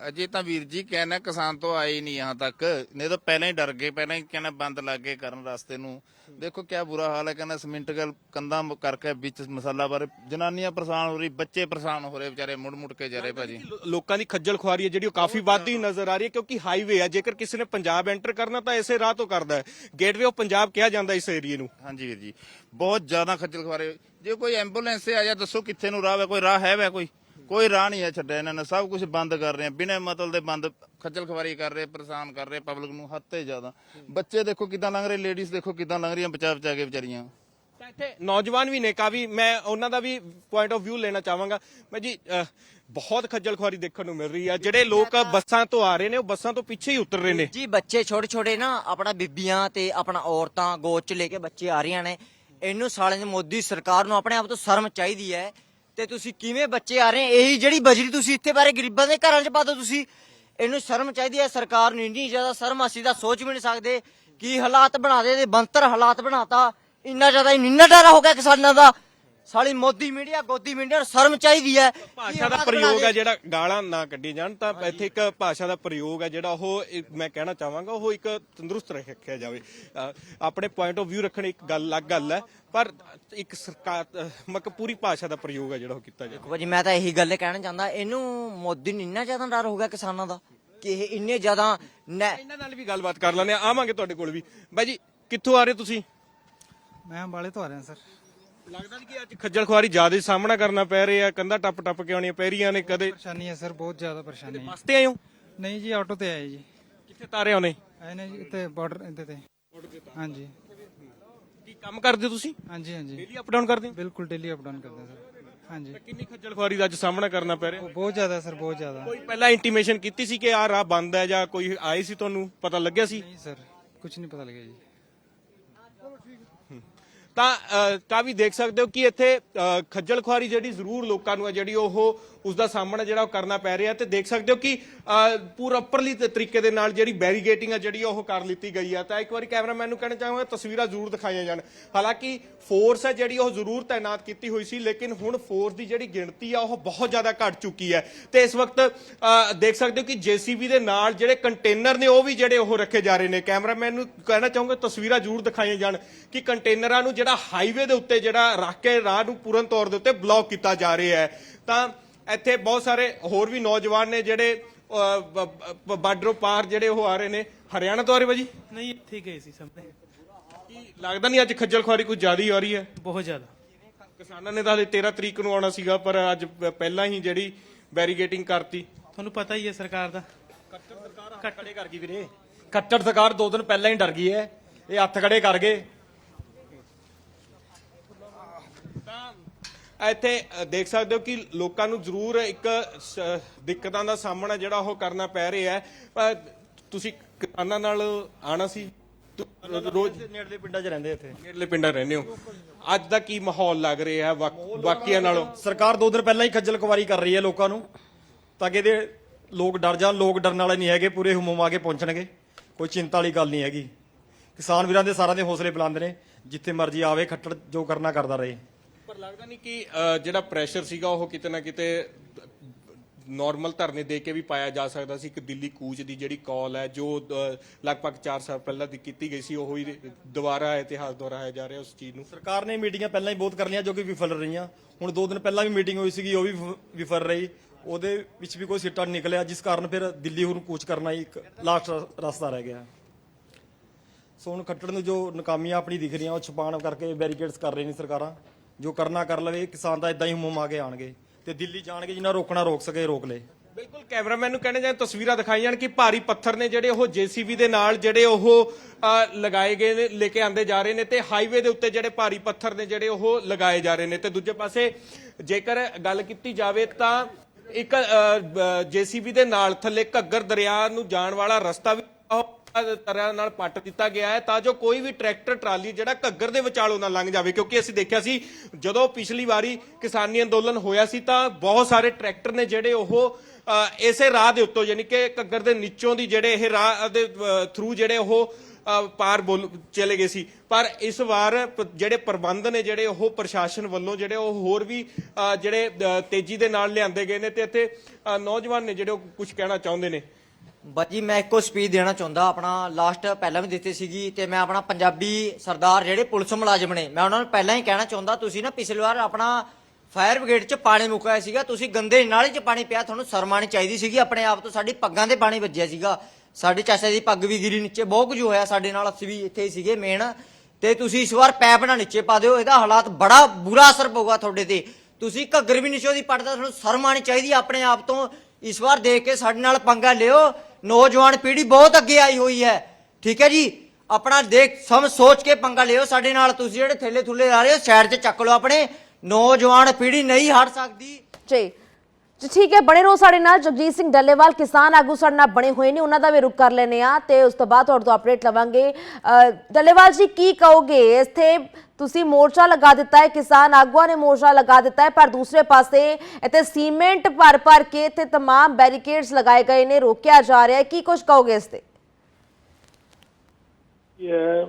ਅਜੇ ਤਾਂ ਵੀਰ ਜੀ ਕਹਿਣਾ ਕਿਸਾਨ ਤੋਂ ਆਏ ਹੀ ਨਹੀਂ यहाँ ਤੱਕ। ਨਹੀਂ ਤਾਂ ਪਹਿਲਾਂ ਹੀ ਡਰ ਗਏ ਪਹਿਲਾਂ ਹੀ ਕਹਿੰਦਾ ਬੰਦ ਲੱਗ ਗਏ ਕਰਨ ਰਸਤੇ ਨੂੰ। ਦੇਖੋ ਕਿਆ ਬੁਰਾ ਹਾਲ ਹੈ ਕਹਿੰਦਾ ਸਿਮੈਂਟ ਗਲ ਕੰਧਾਂ ਕਰਕੇ ਵਿੱਚ ਮਸਾਲਾ ਬਾਰੇ ਜਨਾਨੀਆਂ ਪਰੇਸ਼ਾਨ ਹੋ ਰਹੀ ਬੱਚੇ ਪਰੇਸ਼ਾਨ ਹੋ ਰਹੇ ਵਿਚਾਰੇ ਮੁੜ ਮੁੜ ਕੇ ਜਾ ਰਹੇ ਭਾਜੀ ਲੋਕਾਂ ਦੀ ਖੱਜਲ ਖੁਆਰੀ ਹੈ ਜਿਹੜੀ ਉਹ ਕਾਫੀ ਵੱਧਦੀ ਨਜ਼ਰ ਆ ਰਹੀ ਹੈ ਕਿਉਂਕਿ ਹਾਈਵੇ ਹੈ ਜੇਕਰ ਕਿਸੇ ਨੇ ਪੰਜਾਬ ਐਂਟਰ ਕਰਨਾ ਤਾਂ ਇਸੇ ਰਾਹ ਤੋਂ ਕਰਦਾ ਹੈ। ਗੇਟਵੇ ਆਫ ਪੰਜਾਬ ਕਿਹਾ ਜਾਂਦਾ ਇਸ ਏਰੀਏ ਨੂੰ। ਹਾਂਜੀ ਵੀਰ ਜੀ ਬਹੁਤ ਜ਼ਿਆਦਾ ਖੱਜਲ ਖੁਆਰੇ। ਜੇ ਕੋਈ ਐਂਬੂਲੈਂਸ ਆ ਜਾ ਦੱਸੋ ਕਿੱਥੇ ਨੂੰ ਰਾਹ ਹੈ ਕੋਈ ਰਾਹ ਹੈ ਵੈ ਕੋਈ? ਕੋਈ ਰਾਹ ਨਹੀਂ ਹੈ ਛੱਡਿਆ ਇਹਨਾਂ ਨੇ ਸਭ ਕੁਝ ਬੰਦ ਕਰ ਰਹੇ ਆ ਬਿਨਾਂ ਮਤਲਬ ਦੇ ਬੰਦ ਖੱਜਲ ਖੁਆਰੀ ਕਰ ਰਹੇ ਪਰੇਸ਼ਾਨ ਕਰ ਰਹੇ ਪਬਲਿਕ ਨੂੰ ਹੱਦ ਤੇ ਜ਼ਿਆਦਾ। ਬੱਚੇ ਦੇਖੋ ਕਿਦਾਂ ਲੰਘ ਰਹੇ ਲੇਡੀਜ਼ ਦੇਖੋ ਕਿਦਾਂ ਲੰਘ ਰਹੀਆਂ ਬਚਾ ਬਚਾ ਕੇ ਵਿਚਾਰੀਆਂ। ਤਾਂ ਇੱਥੇ ਨੌਜਵਾਨ ਵੀ ਨੇ ਕਾਫੀ ਮੈਂ ਉਹਨਾਂ ਦਾ ਵੀ ਪੁਆਇੰਟ ਆਫ View ਲੈਣਾ ਚਾਹਾਂਗਾ। ਮੈਂ ਜੀ ਅਹ, ਬਹੁਤ ਖੱਜਲ ਖੁਆਰੀ ਦੇਖਣ ਨੂੰ ਮਿਲ ਰਹੀ ਆ। ਜਿਹੜੇ ਲੋਕ ਬੱਸਾਂ ਤੋਂ ਆ ਰਹੇ ਨੇ ਉਹ ਬੱਸਾਂ ਤੋਂ ਪਿੱਛੇ ਹੀ ਉਤਰ ਰਹੇ ਨੇ। ਜੀ ਬੱਚੇ ਛੋਟੇ ਛੋਟੇ ਨਾ ਆਪਣਾ ਬੀਬੀਆਂ ਤੇ ਆਪਣਾ ਔਰਤਾਂ ਗੋਦ ਚ ਲੈ ਕੇ ਬੱਚੇ ਆ ਰਹੀਆਂ ਨੇ। ਇਹਨੂੰ ਸਾਲੇ ਦੀ ਮੋਦੀ ਸਰਕਾਰ ਨੂੰ ਆਪਣੇ ਆਪ ਤੋਂ ਸ਼ਰਮ ਚਾਹੀਦੀ ਹੈ ਤੇ ਤੁਸੀਂ ਕਿਵੇਂ ਬੱਚੇ ਆ ਰਹੇ? ਇਹੀ ਜਿਹੜੀ ਬਜਰੀ ਤੁਸੀਂ ਇੱਥੇ ਬਾਰੇ ਗਰੀਬਾਂ ਦੇ ਘਰਾਂ 'ਚ ਪਾ ਦਿਓ ਤੁਸੀਂ। ਇਹਨੂੰ ਸ਼ਰਮ ਚਾਹੀਦੀ ਹੈ। ਸਰਕਾਰ ਨੂੰ ਇੰਨੀ ਜ਼ਿਆਦਾ ਸ਼ਰਮ ਅਸੀਂ ਤਾਂ ਸੋਚ ਵੀ ਨਹੀਂ ਸਕਦੇ ਕੀ ਹਾਲਾਤ ਬਣਾ ਦੇ ਦੇ ਬੰਤਰ ਹਾਲਾਤ ਬਣਾਤਾ। ਇੰਨਾ ਜ਼ਿਆਦਾ, ਇੰਨਾ ਡਰ ਹੋ ਗਿਆ ਕਿਸਾਨਾਂ ਦਾ। ਸਾਲੀ ਮੋਦੀ ਮੀਡੀਆ ਗੋਦੀ ਮੀਡੀਆ ਨੂੰ ਸ਼ਰਮ ਚਾਹੀਦੀ ਹੈ ਭਾਸ਼ਾ ਦਾ ਪ੍ਰਯੋਗ ਹੈ। ਜਿਹੜਾ ਗਾਲਾਂ ਨਾ ਕੱਢੀ ਜਾਣ ਤਾਂ ਇੱਥੇ ਇੱਕ ਭਾਸ਼ਾ ਦਾ ਪ੍ਰਯੋਗ ਹੈ ਜਿਹੜਾ ਉਹ ਮੈਂ ਕਹਿਣਾ ਚਾਹਾਂਗਾ ਉਹ ਇੱਕ ਤੰਦਰੁਸਤ ਰੱਖਿਆ ਜਾਵੇ। ਅ, ਆਪਣੇ ਪੁਆਇੰਟ ਆਫ View ਰੱਖਣ ਇੱਕ ਗੱਲ ਅਲੱਗ ਗੱਲ ਹੈ ਪਰ ਇੱਕ ਸਰਕਾਰ ਮਤਲਬ ਪੂਰੀ ਭਾਸ਼ਾ ਦਾ ਪ੍ਰਯੋਗ ਹੈ ਜਿਹੜਾ ਉਹ ਕੀਤਾ ਜਾਵੇ। ਭਾਜੀ ਮੈਂ ਤਾਂ ਇਹੀ ਗੱਲ ਕਹਿਣਾ ਚਾਹੁੰਦਾ ਇਹਨੂੰ ਮੋਦੀ ਨੂੰ ਇੰਨਾ ਜ਼ਿਆਦਾ ਡਰ ਹੋ ਗਿਆ ਕਿਸਾਨਾਂ ਦਾ ਕਿ ਇਹ ਇੰਨੇ ਜ਼ਿਆਦਾ ਨੈ- ਇਹਨਾਂ ਨਾਲ ਵੀ ਗੱਲਬਾਤ ਕਰ ਲੈਂਦੇ ਆ ਆਵਾਂਗੇ ਤੁਹਾਡੇ ਕੋਲ ਵੀ। ਬਾਈ ਜੀ ਕਿੱਥੋਂ ਆ ਰਹੇ ਤੁਸੀਂ? ਮੈਂ ਅੰਬਾਲੇ ਤੋਂ ਆ ਰਿਹਾ ਸਰ। ਲੱਗਦਾ ਨਹੀਂ ਕਿ ਅੱਜ ਖੱਜਲ ਖੁਆਰੀ ਜ਼ਿਆਦਾ ਸਾਹਮਣਾ ਕਰਨਾ ਪੈ ਰਿਹਾ ਕੰਧਾ ਟੱਪ ਟੱਪ ਕੇ ਆਉਣੀਆਂ ਪੈ ਰਹੀਆਂ ਨੇ ਕਦੇ। ਪਰੇਸ਼ਾਨੀ ਹੈ ਸਰ ਬਹੁਤ ਜ਼ਿਆਦਾ ਪਰੇਸ਼ਾਨੀ ਹੈ। ਬੱਸ ਤੇ ਆਏ ਹੋ? ਨਹੀਂ ਜੀ ਆਟੋ ਤੇ ਆਏ ਜੀ। ਕਿੱਥੇ ਤਾਰੇ ਆਉਨੇ ਆਏ ਨੇ ਜੀ ਇੱਥੇ ਬਾਰਡਰ ਇੱਥੇ ਤੇ। ਹਾਂਜੀ। ਕੀ ਕੰਮ ਕਰਦੇ ਹੋ ਤੁਸੀਂ? ਹਾਂਜੀ ਹਾਂਜੀ। ਡੇਲੀ ਅਪ ਡਾਊਨ ਕਰਦੇ ਹੋ? ਬਿਲਕੁਲ ਡੇਲੀ ਅਪ ਡਾਊਨ ਕਰਦੇ ਹਾਂ ਸਰ। ਹਾਂਜੀ। ਕਿੰਨੀ ਖੱਜਲ ਖੁਆਰੀ ਦਾ ਅੱਜ ਸਾਹਮਣਾ ਕਰਨਾ ਪੈ ਰਿਹਾ? ਬਹੁਤ ਜ਼ਿਆਦਾ ਸਰ ਬਹੁਤ ਜ਼ਿਆਦਾ। ਕੋਈ ਪਹਿਲਾਂ ਇੰਟੀਮੇਸ਼ਨ ਕੀਤੀ ਸੀ ਕਿ ਆਹ ਰਾਹ ਬੰਦ ਹੈ ਜਾਂ ਕੋਈ ਆਏ ਸੀ ਤੁਹਾਨੂੰ? ਪਤਾ ਲੱਗਿਆ ਸੀ? ਨਹੀਂ ਸਰ ਕੁਝ ਨਹੀਂ ਪਤਾ ਲੱਗਿਆ ਜੀ। ਤਾਂ ਅ, ਤਾਂ ਵੀ ਦੇਖ ਸਕਦੇ ਹੋ ਕਿ ਇੱਥੇ ਅ, ਖੱਜਲ ਖੁਆਰੀ ਜਿਹੜੀ ਜ਼ਰੂਰ ਲੋਕਾਂ ਨੂੰ ਹੈ ਜਿਹੜੀ ਉਹ ਉਸ ਦਾ ਸਾਹਮਣਾ ਜਿਹੜਾ ਉਹ ਕਰਨਾ ਪੈ ਰਿਹਾ ਤੇ ਦੇਖ ਸਕਦੇ ਹੋ ਕਿ ਅ, ਤਰੀਕੇ ਦੇ ਨਾਲ ਜਿਹੜੀ ਬੈਰੀਗੇਟਿੰਗ ਹੈ ਜਿਹੜੀ ਉਹ ਕਰ ਲਿੱਤੀ ਗਈ ਹੈ ਤਾਂ ਇੱਕ ਵਾਰੀ ਕੈਮਰਾਮੈਨ ਨੂੰ ਕਹਿਣਾ ਚਾਹਾਂਗਾ ਤਸਵੀਰਾਂ ਜ਼ਰੂਰ ਦਿਖਾਈਆਂ ਜਾਣ। ਹਾਲਾਂਕਿ ਫੋਰਸ ਹੈ ਜਿਹੜੀ ਉਹ ਜ਼ਰੂਰ ਤਾਇਨਾਤ ਕੀਤੀ ਹੋਈ ਸੀ ਲੇਕਿਨ ਹੁਣ ਫੋਰਸ ਦੀ ਜਿਹੜੀ ਗਿਣਤੀ ਆ ਉਹ ਬਹੁਤ ਜ਼ਿਆਦਾ ਘਟ ਚੁੱਕੀ ਹੈ। ਤੇ ਇਸ ਵਕਤ ਦੇਖ ਸਕਦੇ ਹੋ ਕਿ ਜੀਸੀਬੀ ਦੇ ਨਾਲ ਜਿਹੜੇ ਕੰਟੇਨਰ ਨੇ ਉਹ ਵੀ ਜਿਹੜੇ ਉਹ ਰੱਖੇ ਜਾ ਰਹੇ ਨੇ। ਕੈਮਰਾਮੈਨ ਨੂੰ ਕਹਿਣਾ ਚਾਹੂੰਗਾ ਤਸਵੀਰਾਂ ਜ਼ਰੂਰ ਦਿਖਾਈਆਂ ਜਾਣ ਕਿ ਕੰਟੇਨਰਾਂ ਨੂੰ ਜਿਹੜਾ ਹਾਈਵੇ ਦੇ ਉੱਤੇ ਜਿਹੜਾ ਰੱਖ ਕੇ ਰਾਹ ਨੂੰ ਪੂਰਨ ਤੌਰ ਦੇ ਉੱਤੇ ਬਲੌਕ ਕੀਤਾ ਜਾ ਰਿਹਾ ਹੈ। ਤਾਂ ਇੱਥੇ ਬਹੁਤ ਸਾਰੇ ਹੋਰ ਵੀ ਨੌਜਵਾਨ ਨੇ ਜਿਹੜੇ ਬਾਰਡਰੋਂ ਪਾਰ ਜਿਹੜੇ ਉਹ ਆ ਰਹੇ ਨੇ। ਹਰਿਆਣਾ ਤੋਂ ਆ ਰਹੇ ਭਾਜੀ ਨਹੀਂ ਇੱਥੇ ਗਏ ਸੀ ਸਭ ਨੇ। ਕੀ ਲੱਗਦਾ ਨਹੀਂ ਅੱਜ ਖੱਜਲ ਖੁਆਰੀ ਕੁਝ ਜ਼ਿਆਦਾ ਹੀ ਆ ਰਹੀ ਹੈ? ਬਹੁਤ ਜ਼ਿਆਦਾ। ਕਿਸਾਨਾਂ ਨੇ ਤਾਂ ਹਲੇ 13 ਤਰੀਕ ਨੂੰ ਆਉਣਾ ਸੀਗਾ ਪਰ ਅੱਜ ਪਹਿਲਾਂ ਹੀ ਜਿਹੜੀ ਬੈਰੀਗੇਟਿੰਗ ਕਰਤੀ। ਤੁਹਾਨੂੰ ਪਤਾ ਹੀ ਹੈ ਸਰਕਾਰ ਦਾ। ਖੜੇ ਕਰ ਗਈ ਵੀਰੇ। ਕੱਟੜ ਸਰਕਾਰ ਦੋ ਦਿਨ ਪਹਿਲਾਂ ਹੀ ਡਰ ਗਈ ਹੈ। ਇਹ ਹੱਥ ਖੜੇ ਕਰ ਗਏ। ਇੱਥੇ ਦੇਖ ਸਕਦੇ ਹੋ ਕਿ ਲੋਕਾਂ ਨੂੰ ਜ਼ਰੂਰ ਇੱਕ ਦਿੱਕਤਾਂ ਦਾ ਸਾਹਮਣਾ ਜਿਹੜਾ ਉਹ ਕਰਨਾ ਪੈ ਰਿਹਾ ਹੈ। ਤੁਸੀਂ ਕਿਸਾਨਾਂ ਨਾਲ ਆਣਾ ਸੀ? ਰੋਜ਼ ਨੇੜਲੇ ਪਿੰਡਾਂ 'ਚ ਰਹਿੰਦੇ ਇੱਥੇ। ਨੇੜਲੇ ਪਿੰਡਾਂ ਰਹਿੰਦੇ ਹੋ। ਅੱਜ ਦਾ ਕੀ ਮਾਹੌਲ ਲੱਗ ਰਿਹਾ ਹੈ? ਬਾਕ- ਬਾਕੀਆਂ ਨਾਲੋਂ? ਸਰਕਾਰ ਦੋ ਦਿਨ ਪਹਿਲਾਂ ਹੀ ਖੱਜਲ ਕੁਵਾਰੀ ਕਰ ਰਹੀ ਹੈ ਲੋਕਾਂ ਨੂੰ ਤਾਂ ਕਿ ਇਹਦੇ ਲੋਕ ਡਰ ਜਾਣ। ਲੋਕ ਡਰਨ ਵਾਲੇ ਨਹੀਂ ਹੈਗੇ ਪੂਰੇ ਹੁਮਮ ਆ ਕੇ ਪਹੁੰਚਣਗੇ। ਕੋਈ ਚਿੰਤਾ ਵਾਲੀ ਗੱਲ ਨਹੀਂ ਹੈਗੀ। ਕਿਸਾਨ ਵੀਰਾਂ ਦੇ ਸਾਰਿਆਂ ਦੇ ਹੌਸਲੇ ਬੁਲੰਦ ਨੇ। ਜਿੱਥੇ ਮਰਜ਼ੀ ਆਵੇ ਖੱਟੜ ਜੋ ਕਰਨਾ ਕਰਦਾ ਰਹੇ। ਪਰ ਲੱਗਦਾ ਨਹੀਂ ਕਿ ਜਿਹੜਾ ਪ੍ਰੈਸ਼ਰ ਸੀਗਾ ਉਹ ਕਿਤੇ ਨਾ ਕਿਤੇ ਨਾਰਮਲ ਧਰਨੇ ਦੇ ਕੇ ਵੀ ਪਾਇਆ ਜਾ ਸਕਦਾ ਸੀ। ਕਿ ਦਿੱਲੀ ਕੂਚ ਦੀ ਜਿਹੜੀ ਕਾਲ ਹੈ, ਜੋ ਲਗਭਗ 4 ਸਾਲ ਪਹਿਲਾਂ ਦੀ ਕੀਤੀ ਗਈ ਸੀ, ਉਹ ਹੀ ਦੁਬਾਰਾ ਇਤਿਹਾਸ ਦੁਹਰਾਇਆ ਜਾ ਰਿਹਾ ਉਸ ਚੀਜ਼ ਨੂੰ। ਸਰਕਾਰ ਨੇ ਮੀਟਿੰਗਾਂ ਪਹਿਲਾਂ ਹੀ ਬਹੁਤ ਕਰ ਲਈਆਂ ਜੋ ਕਿ ਵਿਫਲ ਰਹੀਆਂ। ਹੁਣ ਦੋ ਦਿਨ ਪਹਿਲਾਂ ਵੀ ਮੀਟਿੰਗ ਹੋਈ ਸੀਗੀ, ਉਹ ਵੀ ਵਿਫਲ ਰਹੀ। ਉਹਦੇ ਵਿੱਚ ਵੀ ਕੋਈ ਸਿੱਟਾ ਨਿਕਲਿਆ, ਜਿਸ ਕਾਰਨ ਫਿਰ ਦਿੱਲੀ ਹੁਣ ਕੂਚ ਕਰਨਾ ਹੀ ਇੱਕ ਲਾਸਟ ਰਸਤਾ ਰਹਿ ਗਿਆ। ਸੋ ਹੁਣ ਖੱਟੜ ਨੂੰ ਜੋ ਨਕਾਮੀਆਂ ਆਪਣੀ ਦਿਖ ਰਹੀਆਂ, ਉਹ ਛੁਪਾਉਣ ਕਰਕੇ ਬੈਰੀਕੇਡਸ ਕਰ ਰਹੀ ਨੇ ਸਰਕਾਰਾਂ। ਜੋ ਕਰਨਾ ਕਰ ਲਵੇ, ਕਿਸਾਨ ਤਾਂ ਇਦਾਂ ਹੀ ਹੁਮਮ ਆ ਕੇ ਆਣਗੇ ਤੇ ਦਿੱਲੀ ਜਾਣਗੇ ਜਿੰਨਾ ਰੋਕਣਾ ਰੋਕ ਸਕੇ, ਰੋਕ ਲੇ। ਬਿਲਕੁਲ, ਕੈਮਰਾਮੈਨ ਨੂੰ ਕਹਿੰਦੇ ਜਾਂ ਤਸਵੀਰਾਂ ਦਿਖਾਈ ਜਾਣ ਕਿ ਭਾਰੀ ਪੱਥਰ ਨੇ ਜਿਹੜੇ ਉਹ ਜੀਸੀਬੀ ਦੇ ਨਾਲ ਜਿਹੜੇ ਉਹ ਲਗਾਏ ਗਏ ਨੇ, ਲੈ ਕੇ ਆਂਦੇ ਜਾ ਰਹੇ ਨੇ ਤੇ ਹਾਈਵੇ ਦੇ ਉੱਤੇ ਜਿਹੜੇ ਭਾਰੀ ਪੱਥਰ ਨੇ ਜਿਹੜੇ ਉਹ ਲਗਾਏ ਜਾ ਰਹੇ ਨੇ। ਤੇ ਦੂਜੇ ਪਾਸੇ ਜੇਕਰ ਗੱਲ ਕੀਤੀ ਜਾਵੇ ਤਾਂ ਇੱਕ ਜੀਸੀਬੀ ਦੇ ਨਾਲ ਥੱਲੇ ਘੱਗਰ ਦਰਿਆ ਨੂੰ ਜਾਣ ਵਾਲਾ ਰਸਤਾ ਵੀ ਤਰ੍ਹਾਂ ਨਾਲ ਪੱਟ ਦਿੱਤਾ ਗਿਆ ਹੈ ਤਾਂ ਜੋ ਕੋਈ ਵੀ ਟਰੈਕਟਰ, ਟਰਾਲੀ ਜਿਹੜਾ ਘੱਗਰ ਦੇ ਵਿਚਾਲੋਂ ਨਾ ਲੰਘ ਜਾਵੇ। ਕਿਉਂਕਿ ਅਸੀਂ ਦੇਖਿਆ ਸੀ, ਜਦੋਂ ਪਿਛਲੀ ਵਾਰੀ ਕਿਸਾਨੀ ਅੰਦੋਲਨ ਹੋਇਆ ਸੀ ਤਾਂ ਬਹੁਤ ਸਾਰੇ ਟਰੈਕਟਰ ਨੇ ਜਿਹੜੇ ਉਹ ਇਸੇ ਰਾਹ ਦੇ ਉੱਤੋਂ ਯਾਨੀ ਕਿ ਘੱਗਰ ਦੇ ਨੀਚੋਂ ਦੀ ਜਿਹੜੇ ਇਹ ਰਾਹ ਦੇ ਥਰੂ ਜਿਹੜੇ ਉਹ ਪਾਰ ਬੋਲ ਚਲੇ ਗਏ ਸੀ। ਪਰ ਇਸ ਵਾਰ ਜਿਹੜੇ ਪ੍ਰਬੰਧ ਨੇ ਜਿਹੜੇ ਉਹ ਪ੍ਰਸ਼ਾਸਨ ਵੱਲੋਂ ਜਿਹੜੇ ਉਹ ਹੋਰ ਵੀ ਜਿਹੜੇ ਤੇਜ਼ੀ ਦੇ ਨਾਲ ਲਿਆਂਦੇ ਗਏ ਨੇ ਤੇ ਇੱਥੇ ਨੌਜਵਾਨ ਨੇ ਜਿਹੜੇ ਉਹ ਕੁਝ ਕਹਿਣਾ ਚਾਹੁੰਦੇ ਨੇ। ਬਾਜੀ ਮੈਂ ਇੱਕੋ ਸਪੀਚ ਦੇਣਾ ਚਾਹੁੰਦਾ। ਆਪਣਾ ਲਾਸਟ ਪਹਿਲਾਂ ਵੀ ਦਿੱਤੀ ਸੀਗੀ ਤੇ ਮੈਂ ਆਪਣਾ ਪੰਜਾਬੀ ਸਰਦਾਰ ਜਿਹੜੇ ਪੁਲਿਸ ਮੁਲਾਜ਼ਮ ਨੇ, ਮੈਂ ਉਹਨਾਂ ਨੂੰ ਪਹਿਲਾਂ ਹੀ ਕਹਿਣਾ ਚਾਹੁੰਦਾ, ਤੁਸੀਂ ਨਾ ਪਿਛਲੀ ਵਾਰ ਆਪਣਾ ਫਾਇਰ ਬ੍ਰਿਗੇਡ 'ਚ ਪਾਣੀ ਮੁਕਾਇਆ ਸੀਗਾ, ਤੁਸੀਂ ਗੰਦੇ ਨਾਲੇ 'ਚ ਪਾਣੀ ਪਿਆ, ਤੁਹਾਨੂੰ ਸ਼ਰਮਾਣੀ ਚਾਹੀਦੀ ਸੀਗੀ, ਆਪਣੇ ਆਪ ਤੋਂ ਸਾਡੀ ਪੱਗਾਂ ਤੇ ਪਾਣੀ ਵੱਜਿਆ ਸੀਗਾ। ਸਾਡੇ ਚਾਚਾ ਦੀ ਪੱਗ ਵੀ ਗਿਰੀ ਨੀਚੇ, ਬਹੁਤ ਕੁਝ ਹੋਇਆ ਸਾਡੇ ਨਾਲ, ਅਸੀਂ ਵੀ ਇੱਥੇ ਸੀਗੇ ਮੇਨ ਤੇ ਤੁਸੀਂ ਇਸ ਵਾਰ ਪੈਪ ਨਾ ਨੀਚੇ ਪਾ ਦਿਓ, ਇਹਦਾ ਹਾਲਾਤ ਬੜਾ ਬੁਰਾ ਅਸਰ ਪਊਗਾ ਤੁਹਾਡੇ ਤੇ। ਤੁਸੀਂ ਘੱਗਰ ਵੀ ਨਿਸ਼ੋ ਦੀ ਪੜਦਾ ਤੁਹਾਨੂੰ ਸ਼ਰਮ ਆਣੀ ਚਾਹੀਦੀ ਆਪਣੇ ਆਪ ਤੋਂ। ਇਸ ਵਾਰ ਦੇਖ ਕੇ ਸਾਡੇ ਨਾਲ ਪੰਗਾ ਲਿਓ। ਨੌਜਵਾਨ ਪੀੜ੍ਹੀ ਬਹੁਤ ਅੱਗੇ ਆਈ ਹੋਈ ਹੈ। ਠੀਕ ਹੈ ਜੀ? ਆਪਣਾ ਦੇਖ ਸਮਝ ਸੋਚ ਕੇ ਪੰਗਾ ਲਿਓ ਸਾਡੇ ਨਾਲ। ਤੁਸੀਂ ਜਿਹੜੇ ਥੱਲੇ ਥੁੱਲੇ ਆ ਰਹੇ ਹੋ ਸਾਈਡ 'ਚ ਚੱਕ ਲਓ ਆਪਣੇ। ਨੌਜਵਾਨ ਪੀੜ੍ਹੀ ਨਹੀਂ ਹਟ ਸਕਦੀ। ਜੀ। ਜੀ ਠੀਕ ਹੈ ਬਣੇ ਰਹੋ ਸਾਡੇ ਨਾਲ ਜਗਜੀਤ ਸਿੰਘ ਡੱਲੇਵਾਲ ਕਿਸਾਨ ਆਗੂ ਸਾਡੇ ਨਾਲ ਬਣੇ ਹੋਏ ਨੇ ਉਹਨਾਂ ਦਾ ਵੀ ਰੁਕ ਕਰ ਲੈਨੇ ਆ ਤੇ ਉਸ ਤੋਂ ਬਾਅਦ ਤੁਹਾਡੇ ਤੋਂ ਅਪਡੇਟ ਲਵਾਂਗੇ ਅ, ਡੱਲੇਵਾਲ ਜੀ ਕੀ ਕਹੋਗੇ ਇੱਥੇ ਤੁਸੀਂ ਮੋਰਚਾ ਲਗਾ ਦਿੱਤਾ ਹੈ ਕਿਸਾਨ ਆਗੂਆਂ ਨੇ ਮੋਰਚਾ ਲਗਾ ਦਿੱਤਾ ਹੈ ਪਰ ਦੂਸਰੇ ਪਾਸੇ ਇੱਥੇ ਸੀਮੈਂਟ ਭਰ ਭਰ ਕੇ ਇੱਥੇ तमाम ਬੈਰੀਕੇਡਸ ਲਗਾਏ ਗਏ ਨੇ ਰੋਕਿਆ ਜਾ ਰਿਹਾ ਹੈ ਕੀ ਕੁਝ ਕਹੋਗੇ ਇਸ ਤੇ ਇਹ ਹੈ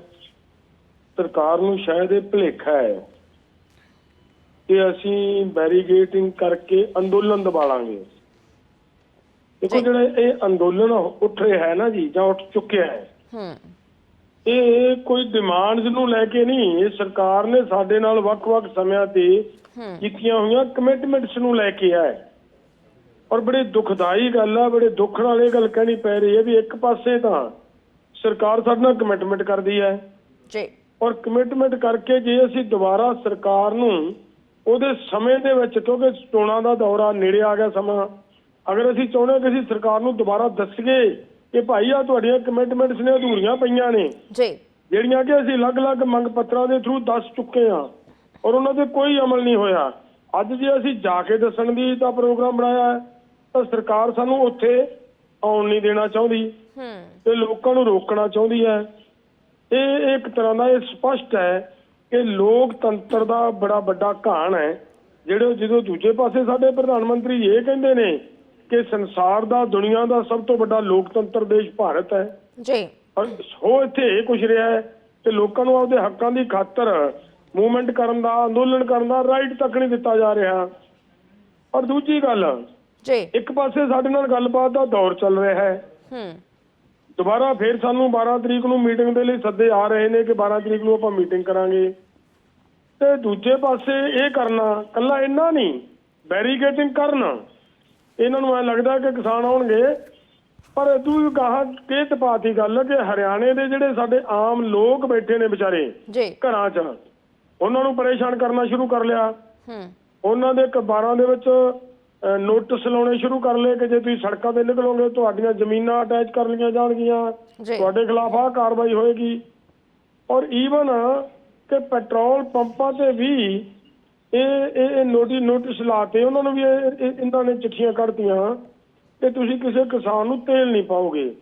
ਸਰਕਾਰ ਨੂੰ ਸ਼ਾਇਦ ਇਹ ਭੁਲੇਖਾ ਹੈ ਕਿ ਅਸੀਂ ਬੈਰੀਗੇਟਿੰਗ ਕਰਕੇ ਅੰਦੋਲਨ ਦਬਾ ਲਾਂਗੇ। ਦੇਖੋ ਜਿਹੜਾ ਇਹ ਅੰਦੋਲਨ ਉੱਠ ਰਿਹਾ ਹੈ ਨਾ ਜੀ ਜਾਂ ਉੱਠ ਚੁੱਕਿਆ ਹੈ ਹੂੰ। ਇਹ ਕੋਈ ਡਿਮਾਂਡਸ ਨੂੰ ਲੈ ਕੇ ਨਹੀਂ ਇਹ ਸਰਕਾਰ ਨੇ ਸਾਡੇ ਨਾਲ ਵੱਖ-ਵੱਖ ਸਮਿਆਂ ਤੇ ਕੀਤੀਆਂ ਹੋਈਆਂ ਕਮਿਟਮੈਂਟਸ ਨੂੰ ਲੈ ਕੇ ਹੈ। ਔਰ ਬੜੀ ਦੁਖਦਾਈ ਗੱਲ ਆ ਬੜੇ ਦੁੱਖ ਨਾਲ ਇਹ ਗੱਲ ਕਹਿਣੀ ਪੈ ਰਹੀ ਹੈ ਵੀ ਇੱਕ ਪਾਸੇ ਤਾਂ ਸਰਕਾਰ ਸਾਡੇ ਨਾਲ ਕਮਿਟਮੈਂਟ ਕਰਦੀ ਹੈ। ਜੀ। ਔਰ ਕਮਿਟਮੈਂਟ ਕਰਕੇ ਜੇ ਅਸੀਂ ਦੁਬਾਰਾ ਸਰਕਾਰ ਨੂੰ ਉਹਦੇ ਸਮੇਂ ਦੇ ਵਿੱਚ ਕਿਉਂਕਿ ਚੋਣਾਂ ਦਾ ਦੌਰਾ ਨੇੜੇ ਆ ਗਿਆ ਸਮਾਂ ਅਗਰ ਅਸੀਂ ਚਾਹੁੰਦੇ ਕਿ ਅਸੀਂ ਸਰਕਾਰ ਨੂੰ ਦੁਬਾਰਾ ਦੱਸੀਏ ਕਿ ਭਾਈ ਆ ਤੁਹਾਡੀਆਂ ਕਮਿਟਮੈਂਟਸ ਨੇ ਅਧੂਰੀਆਂ ਪਈਆਂ ਨੇ ਜੀ। ਜਿਹੜੀਆਂ ਕਿ ਅਸੀਂ ਅਲੱਗ-ਅਲੱਗ ਮੰਗ ਪੱਤਰਾਂ ਦੇ ਥਰੂ ਦੱਸ ਚੁੱਕੇ ਹਾਂ ਔਰ ਉਹਨਾਂ ਤੇ ਕੋਈ ਅਮਲ ਨਹੀਂ ਹੋਇਆ। ਅੱਜ ਜੇ ਅਸੀਂ ਜਾ ਕੇ ਦੱਸਣ ਦੀ ਤਾਂ ਪ੍ਰੋਗਰਾਮ ਬਣਾਇਆ ਹੈ, ਤਾਂ ਸਰਕਾਰ ਸਾਨੂੰ ਉੱਥੇ ਆਉਣ ਨਹੀਂ ਦੇਣਾ ਚਾਹੁੰਦੀ ਹੂੰ। ਤੇ ਲੋਕਾਂ ਨੂੰ ਰੋਕਣਾ ਚਾਹੁੰਦੀ ਹੈ। ਇਹ ਇੱਕ ਤਰ੍ਹਾਂ ਦਾ ਇਹ ਸਪਸ਼ਟ ਹੈ ਕਿ ਲੋਕਤੰਤਰ ਦਾ ਬੜਾ ਵੱਡਾ ਘਾਣ ਹੈ। ਜਿਹੜੇ ਜਦੋਂ ਦੂਜੇ ਪਾਸੇ ਸਾਡੇ ਪ੍ਰਧਾਨ ਮੰਤਰੀ ਇਹ ਕਹਿੰਦੇ ਨੇ ਕਿ ਸੰਸਾਰ ਦਾ ਦੁਨੀਆ ਦਾ ਸਭ ਤੋਂ ਵੱਡਾ ਲੋਕਤੰਤਰ ਦੇਸ਼ ਭਾਰਤ ਹੈ। ਜੀ। ਔਰ ਹੋ ਇੱਥੇ ਇਹ ਕੁਝ ਰਿਹਾ ਹੈ ਕਿ ਲੋਕਾਂ ਨੂੰ ਆਪਦੇ ਹੱਕਾਂ ਦੀ ਖਾਤਰ ਮੂਵਮੈਂਟ ਕਰਨ ਦਾ ਅੰਦੋਲਨ ਕਰਨ ਦਾ ਰਾਈਟ ਤੱਕ ਨਹੀਂ ਦਿੱਤਾ ਜਾ ਰਿਹਾ। ਔਰ ਦੂਜੀ ਗੱਲ ਜੀ। ਇੱਕ ਪਾਸੇ ਸਾਡੇ ਨਾਲ ਗੱਲਬਾਤ ਦਾ ਦੌਰ ਚੱਲ ਰਿਹਾ ਹੈ। ਹੂੰ। ਦੁਬਾਰਾ ਫਿਰ ਸਾਨੂੰ 12 ਤਰੀਕ ਨੂੰ ਮੀਟਿੰਗ ਦੇ ਲਈ ਸੱਦੇ ਆ ਰਹੇ ਨੇ ਕਿ 12 ਤਰੀਕ ਨੂੰ ਆਪਾਂ ਮੀਟਿੰਗ ਕਰਾਂਗੇ। ਤੇ ਦੂਜੇ ਪਾਸੇ ਇਹ ਕਰਨਾ ਕੱਲਾ ਇੰਨਾ ਨਹੀਂ ਬੈਰੀਕੇਡਿੰਗ ਕਰਨਾ। ਇਹਨਾਂ ਨੂੰ ਐ ਲੱਗਦਾ ਕਿ ਕਿਸਾਨ ਆਉਣਗੇ ਪਰ ਇਦੋਂ ਵੀ ਗਾਹਾਂ ਕੇ ਤਪਾਤੀ ਗੱਲ ਕਿ ਹਰਿਆਣੇ ਦੇ ਜਿਹੜੇ ਸਾਡੇ ਆਮ ਲੋਕ ਬੈਠੇ ਨੇ ਵਿਚਾਰੇ ਘਰਾਂ 'ਚ ਉਹਨਾਂ ਨੂੰ ਪਰੇਸ਼ਾਨ ਕਰਨਾ ਸ਼ੁਰੂ ਕਰ ਲਿਆ। ਹੂੰ। ਉਹਨਾਂ ਦੇ ਅਖਬਾਰਾਂ ਦੇ ਵਿੱਚ ਨੋਟਿਸ ਲਾਉਣੇ ਸ਼ੁਰੂ ਕਰ ਲਏ ਕਿ ਜੇ ਤੁਸੀਂ ਸੜਕਾਂ ਤੇ ਨਿਕਲੋਗੇ ਤੁਹਾਡੀਆਂ ਜ਼ਮੀਨਾਂ ਅਟੈਚ ਕਰ ਲਈਆਂ ਜਾਣਗੀਆਂ। ਤੁਹਾਡੇ ਖਿਲਾਫ ਆ ਕਾਰਵਾਈ ਹੋਏਗੀ। ਔਰ ਈਵਨ ਕਿ ਪੈਟਰੋਲ ਪੰਪਾਂ ਤੇ ਵੀ ਇਹ ਇਹ ਨੋਟਿਸ ਨੋਟਿਸ ਲਾਤੇ ਉਹਨਾਂ ਨੂੰ ਵੀ ਇਹ- ਇਹ- ਇਹਨਾਂ ਨੇ ਚਿੱਠੀਆਂ ਕੱਢਤੀਆਂ ਕਿ ਤੁਸੀਂ ਕਿਸੇ ਕਿਸਾਨ ਨੂੰ ਤੇਲ ਨਹੀਂ ਪਾਓਗੇ।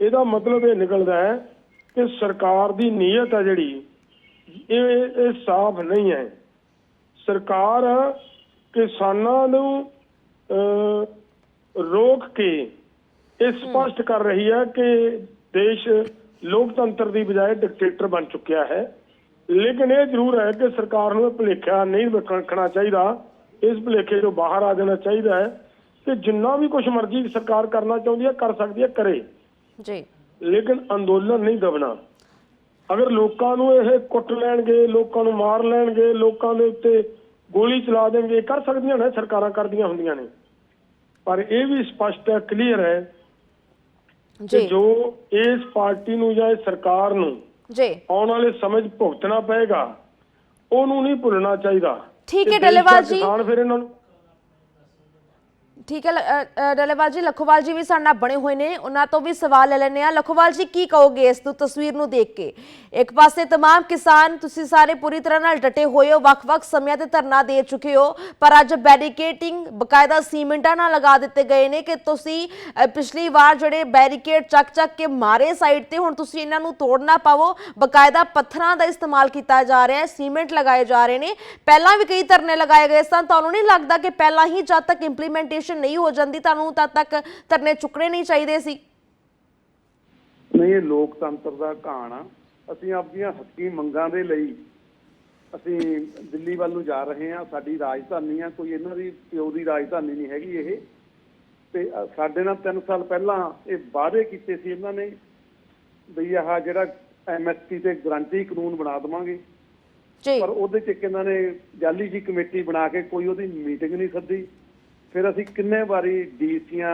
ਇਹਦਾ ਮਤਲਬ ਇਹ ਨਿਕਲਦਾ ਹੈ ਕਿ ਸਰਕਾਰ ਦੀ ਨੀਅਤ ਹੈ ਜਿਹੜੀ ਇਹ ਇਹ ਸਾਫ਼ ਨਹੀਂ ਹੈ। ਸਰਕਾਰ ਕਿਸਾਨਾਂ ਨੂੰ ਰੋਕ ਕੇ ਇਹ ਸਪਸ਼ਟ ਕਰ ਰਹੀ ਹੈ ਕਿ ਦੇਸ਼ ਲੋਕਤੰਤਰ ਦੀ ਬਜਾਏ ਡਿਕਟੇਟਰ ਬਣ ਚੁੱਕਿਆ ਹੈ। ਲੇਕਿਨ ਇਹ ਜ਼ਰੂਰ ਹੈ ਕਿ ਸਰਕਾਰ ਨੂੰ ਇਹ ਭੁਲੇਖਾ ਨਹੀਂ ਰੱਖਣਾ ਚਾਹੀਦਾ। ਇਸ ਭੁਲੇਖੇ ਤੋਂ ਬਾਹਰ ਆ ਜਾਣਾ ਚਾਹੀਦਾ ਹੈ ਕਿ ਜਿੰਨਾ ਵੀ ਕੁਝ ਮਰਜ਼ੀ ਸਰਕਾਰ ਕਰਨਾ ਚਾਹੁੰਦੀ ਹੈ ਕਰ ਸਕਦੀ ਹੈ ਕਰੇ। ਜੀ। ਲੇਕਿਨ ਅੰਦੋਲਨ ਨਹੀਂ ਦਬਣਾ। ਅਗਰ ਲੋਕਾਂ ਨੂੰ ਇਹ ਕੁੱਟ ਲੈਣਗੇ ਲੋਕਾਂ ਨੂੰ ਮਾਰ ਲੈਣਗੇ ਲੋਕਾਂ ਦੇ ਉੱਤੇ ਗੋਲੀ ਚਲਾ ਦੇਣਗੇ ਕਰ ਸਕਦੀਆਂ ਨੇ ਸਰਕਾਰਾਂ ਕਰਦੀਆਂ ਹੁੰਦੀਆਂ ਨੇ। ਪਰ ਇਹ ਵੀ ਸਪਸ਼ਟ ਹੈ ਕਲੀਅਰ ਹੈ ਕਿ ਜੀ। ਜੋ ਇਸ ਪਾਰਟੀ ਨੂੰ ਜਾਂ ਇਸ ਸਰਕਾਰ ਨੂੰ ਜੀ। ਆਉਣ ਵਾਲੇ ਸਮੇਂ 'ਚ ਭੁਗਤਣਾ ਪਏਗਾ ਉਹਨੂੰ ਨਹੀਂ ਭੁੱਲਣਾ ਚਾਹੀਦਾ। ਠੀਕ ਹੈ, ਦੇਸ਼ ਦਾ ਡੱਲੇਵਾਲ ਜੀ। ਕਿਸਾਨ ਫਿਰ ਇਹਨਾਂ ਨੂੰ ਠੀਕ ਹੈ ਲ- ਅ, ਅ, ਡੱਲੇਵਾਲ ਜੀ ਲਖੋਵਾਲ ਜੀ ਵੀ ਸਾਡੇ ਨਾਲ ਬਣੇ ਹੋਏ ਨੇ ਉਹਨਾਂ ਤੋਂ ਵੀ ਸਵਾਲ ਲੈ ਲੈਣੇ ਆ ਲਖੋਵਾਲ ਜੀ ਕੀ ਕਹੋਗੇ ਇਸ ਨੂੰ ਤਸਵੀਰ ਨੂੰ ਦੇਖ ਕੇ ਇੱਕ ਪਾਸੇ तमाम ਕਿਸਾਨ ਤੁਸੀਂ ਸਾਰੇ ਪੂਰੀ ਤਰ੍ਹਾਂ ਨਾਲ ਡਟੇ ਹੋਏ ਹੋ ਵੱਖ-ਵੱਖ ਸਮਿਆਂ ਤੇ ਧਰਨਾ ਦੇ ਚੁੱਕੇ ਹੋ ਪਰ ਅੱਜ ਬੈਰੀਕੇਟਿੰਗ ਬਕਾਇਦਾ ਸੀਮੈਂਟਾਂ ਨਾਲ ਲਗਾ ਦਿੱਤੇ ਗਏ ਨੇ ਕਿ ਤੁਸੀਂ ਅ, ਪਿਛਲੀ ਵਾਰ ਜਿਹੜੇ ਬੈਰੀਕੇਡ ਚੱਕ-ਚੱਕ ਕੇ ਮਾਰੇ ਸਾਈਡ ਤੇ ਹੁਣ ਤੁਸੀਂ ਇਹਨਾਂ ਨੂੰ ਤੋੜਨਾ ਪਾਵੋ ਬਕਾਇਦਾ ਪੱਥਰਾਂ ਦਾ ਇਸਤੇਮਾਲ ਕੀਤਾ ਜਾ ਰਿਹਾ ਹੈ ਸੀਮੈਂਟ ਲਗਾਏ ਜਾ ਰਹੇ ਨੇ ਪਹਿਲਾਂ ਵੀ ਕਈ ਧਰਨੇ ਲਗਾਏ ਗਏ ਸਨ ਤੁਹਾਨੂੰ ਨਹੀਂ ਲੱਗਦਾ ਕਿ ਪਹਿਲਾਂ ਹੀ ਜਦ ਤੱਕ ਇੰਪਲੀਮੈਂਟੇਸ਼ਨ ਨਹੀਂ ਹੋ ਜਾਂਦੀ ਤੁਹਾਨੂੰ ਤਦ ਤੱਕ ਧਰਨੇ ਚੁੱਕਣੇ ਨਹੀਂ ਚਾਹੀਦੇ ਸੀ। ਨਹੀਂ ਇਹ ਲੋਕਤੰਤਰ ਦਾ ਘਾਣ ਆ। ਅਸੀਂ ਆਪਣੀਆਂ ਹੱਕੀ ਮੰਗਾਂ ਦੇ ਲਈ ਅਸੀਂ ਦਿੱਲੀ ਵੱਲ ਨੂੰ ਜਾ ਰਹੇ ਹਾਂ। ਸਾਡੀ ਰਾਜਧਾਨੀ ਆ ਕੋਈ ਇਹਨਾਂ ਦੀ ਪਿਓ ਦੀ ਰਾਜਧਾਨੀ ਨਹੀਂ ਹੈਗੀ ਇਹ। ਤੇ ਸਾਡੇ ਨਾਲ 3 ਸਾਲ ਪਹਿਲਾਂ ਇਹ ਵਾਅਦੇ ਕੀਤੇ ਸੀ ਇਹਨਾਂ ਨੇ ਵੀ ਆਹ ਜਿਹੜਾ ਐਮਐਸਪੀ ਤੇ ਗਰੰਟੀ ਕਾਨੂੰਨ ਬਣਾ ਦੇਵਾਂਗੇ। ਜੀ। ਪਰ ਉਹਦੇ ਚ ਇਹਨਾਂ ਨੇ ਜਾਲੀ ਜੀ ਕਮੇਟੀ ਬਣਾ ਕੇ ਕੋਈ ਉਹਦੀ ਮੀਟਿੰਗ ਨਹੀਂ ਸੱਦੀ। ਫਿਰ ਅਸੀਂ ਕਿੰਨੇ ਵਾਰੀ ਡੀਸੀਆਂ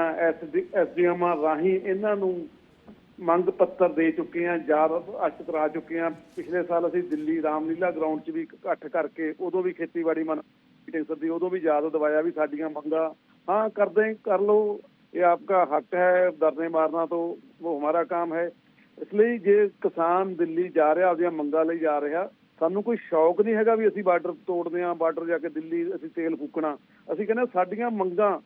ਐਸਡੀਐਮਾਂ ਰਾਹੀਂ ਇਹਨਾਂ ਨੂੰ ਮੰਗ ਪੱਤਰ ਦੇ ਚੁੱਕੇ ਹਾਂ, ਯਾਦ ਅਸ਼ਟ ਕਰਾ ਚੁੱਕੇ ਹਾਂ। ਪਿਛਲੇ ਸਾਲ ਅਸੀਂ ਦਿੱਲੀ ਰਾਮਲੀਲਾ ਗਰਾਊਂਡ 'ਚ ਵੀ ਇਕੱਠ ਕਰਕੇ ਉਦੋਂ ਵੀ ਖੇਤੀਬਾੜੀ ਮਨ ਮੀਟਿੰਗ ਸੱਦੀ ਉਦੋਂ ਵੀ ਯਾਦ ਦਵਾਇਆ ਵੀ ਸਾਡੀਆਂ ਮੰਗਾਂ। ਹਾਂ, ਕਰਦੇ ਕਰ ਲਓ। ਇਹ ਆਪਕਾ ਹੱਕ ਹੈ, ਦਰਨੇ ਮਾਰਨਾ ਤੋਂ ਉਹ ਹਮਾਰਾ ਕੰਮ ਹੈ। ਇਸ ਲਈ ਜੇ ਕਿਸਾਨ ਦਿੱਲੀ ਜਾ ਰਿਹਾ, ਆਪਦੀਆਂ ਮੰਗਾਂ ਲਈ ਜਾ ਰਿਹਾ ਸਾਨੂੰ ਕੋਈ ਸ਼ੌਕ ਨਹੀਂ ਹੈਗਾ ਵੀ ਅਸੀਂ ਬਾਰਡਰ ਤੋੜਦੇ ਹਾਂ ਬਾਰਡਰ ਜਾ ਕੇ ਦਿੱਲੀ ਅਸੀਂ ਤੇਲ ਫੂਕਣਾ। ਅਸੀਂ ਕਹਿੰਦੇ ਸਾਡੀਆਂ ਮੰਗਾਂ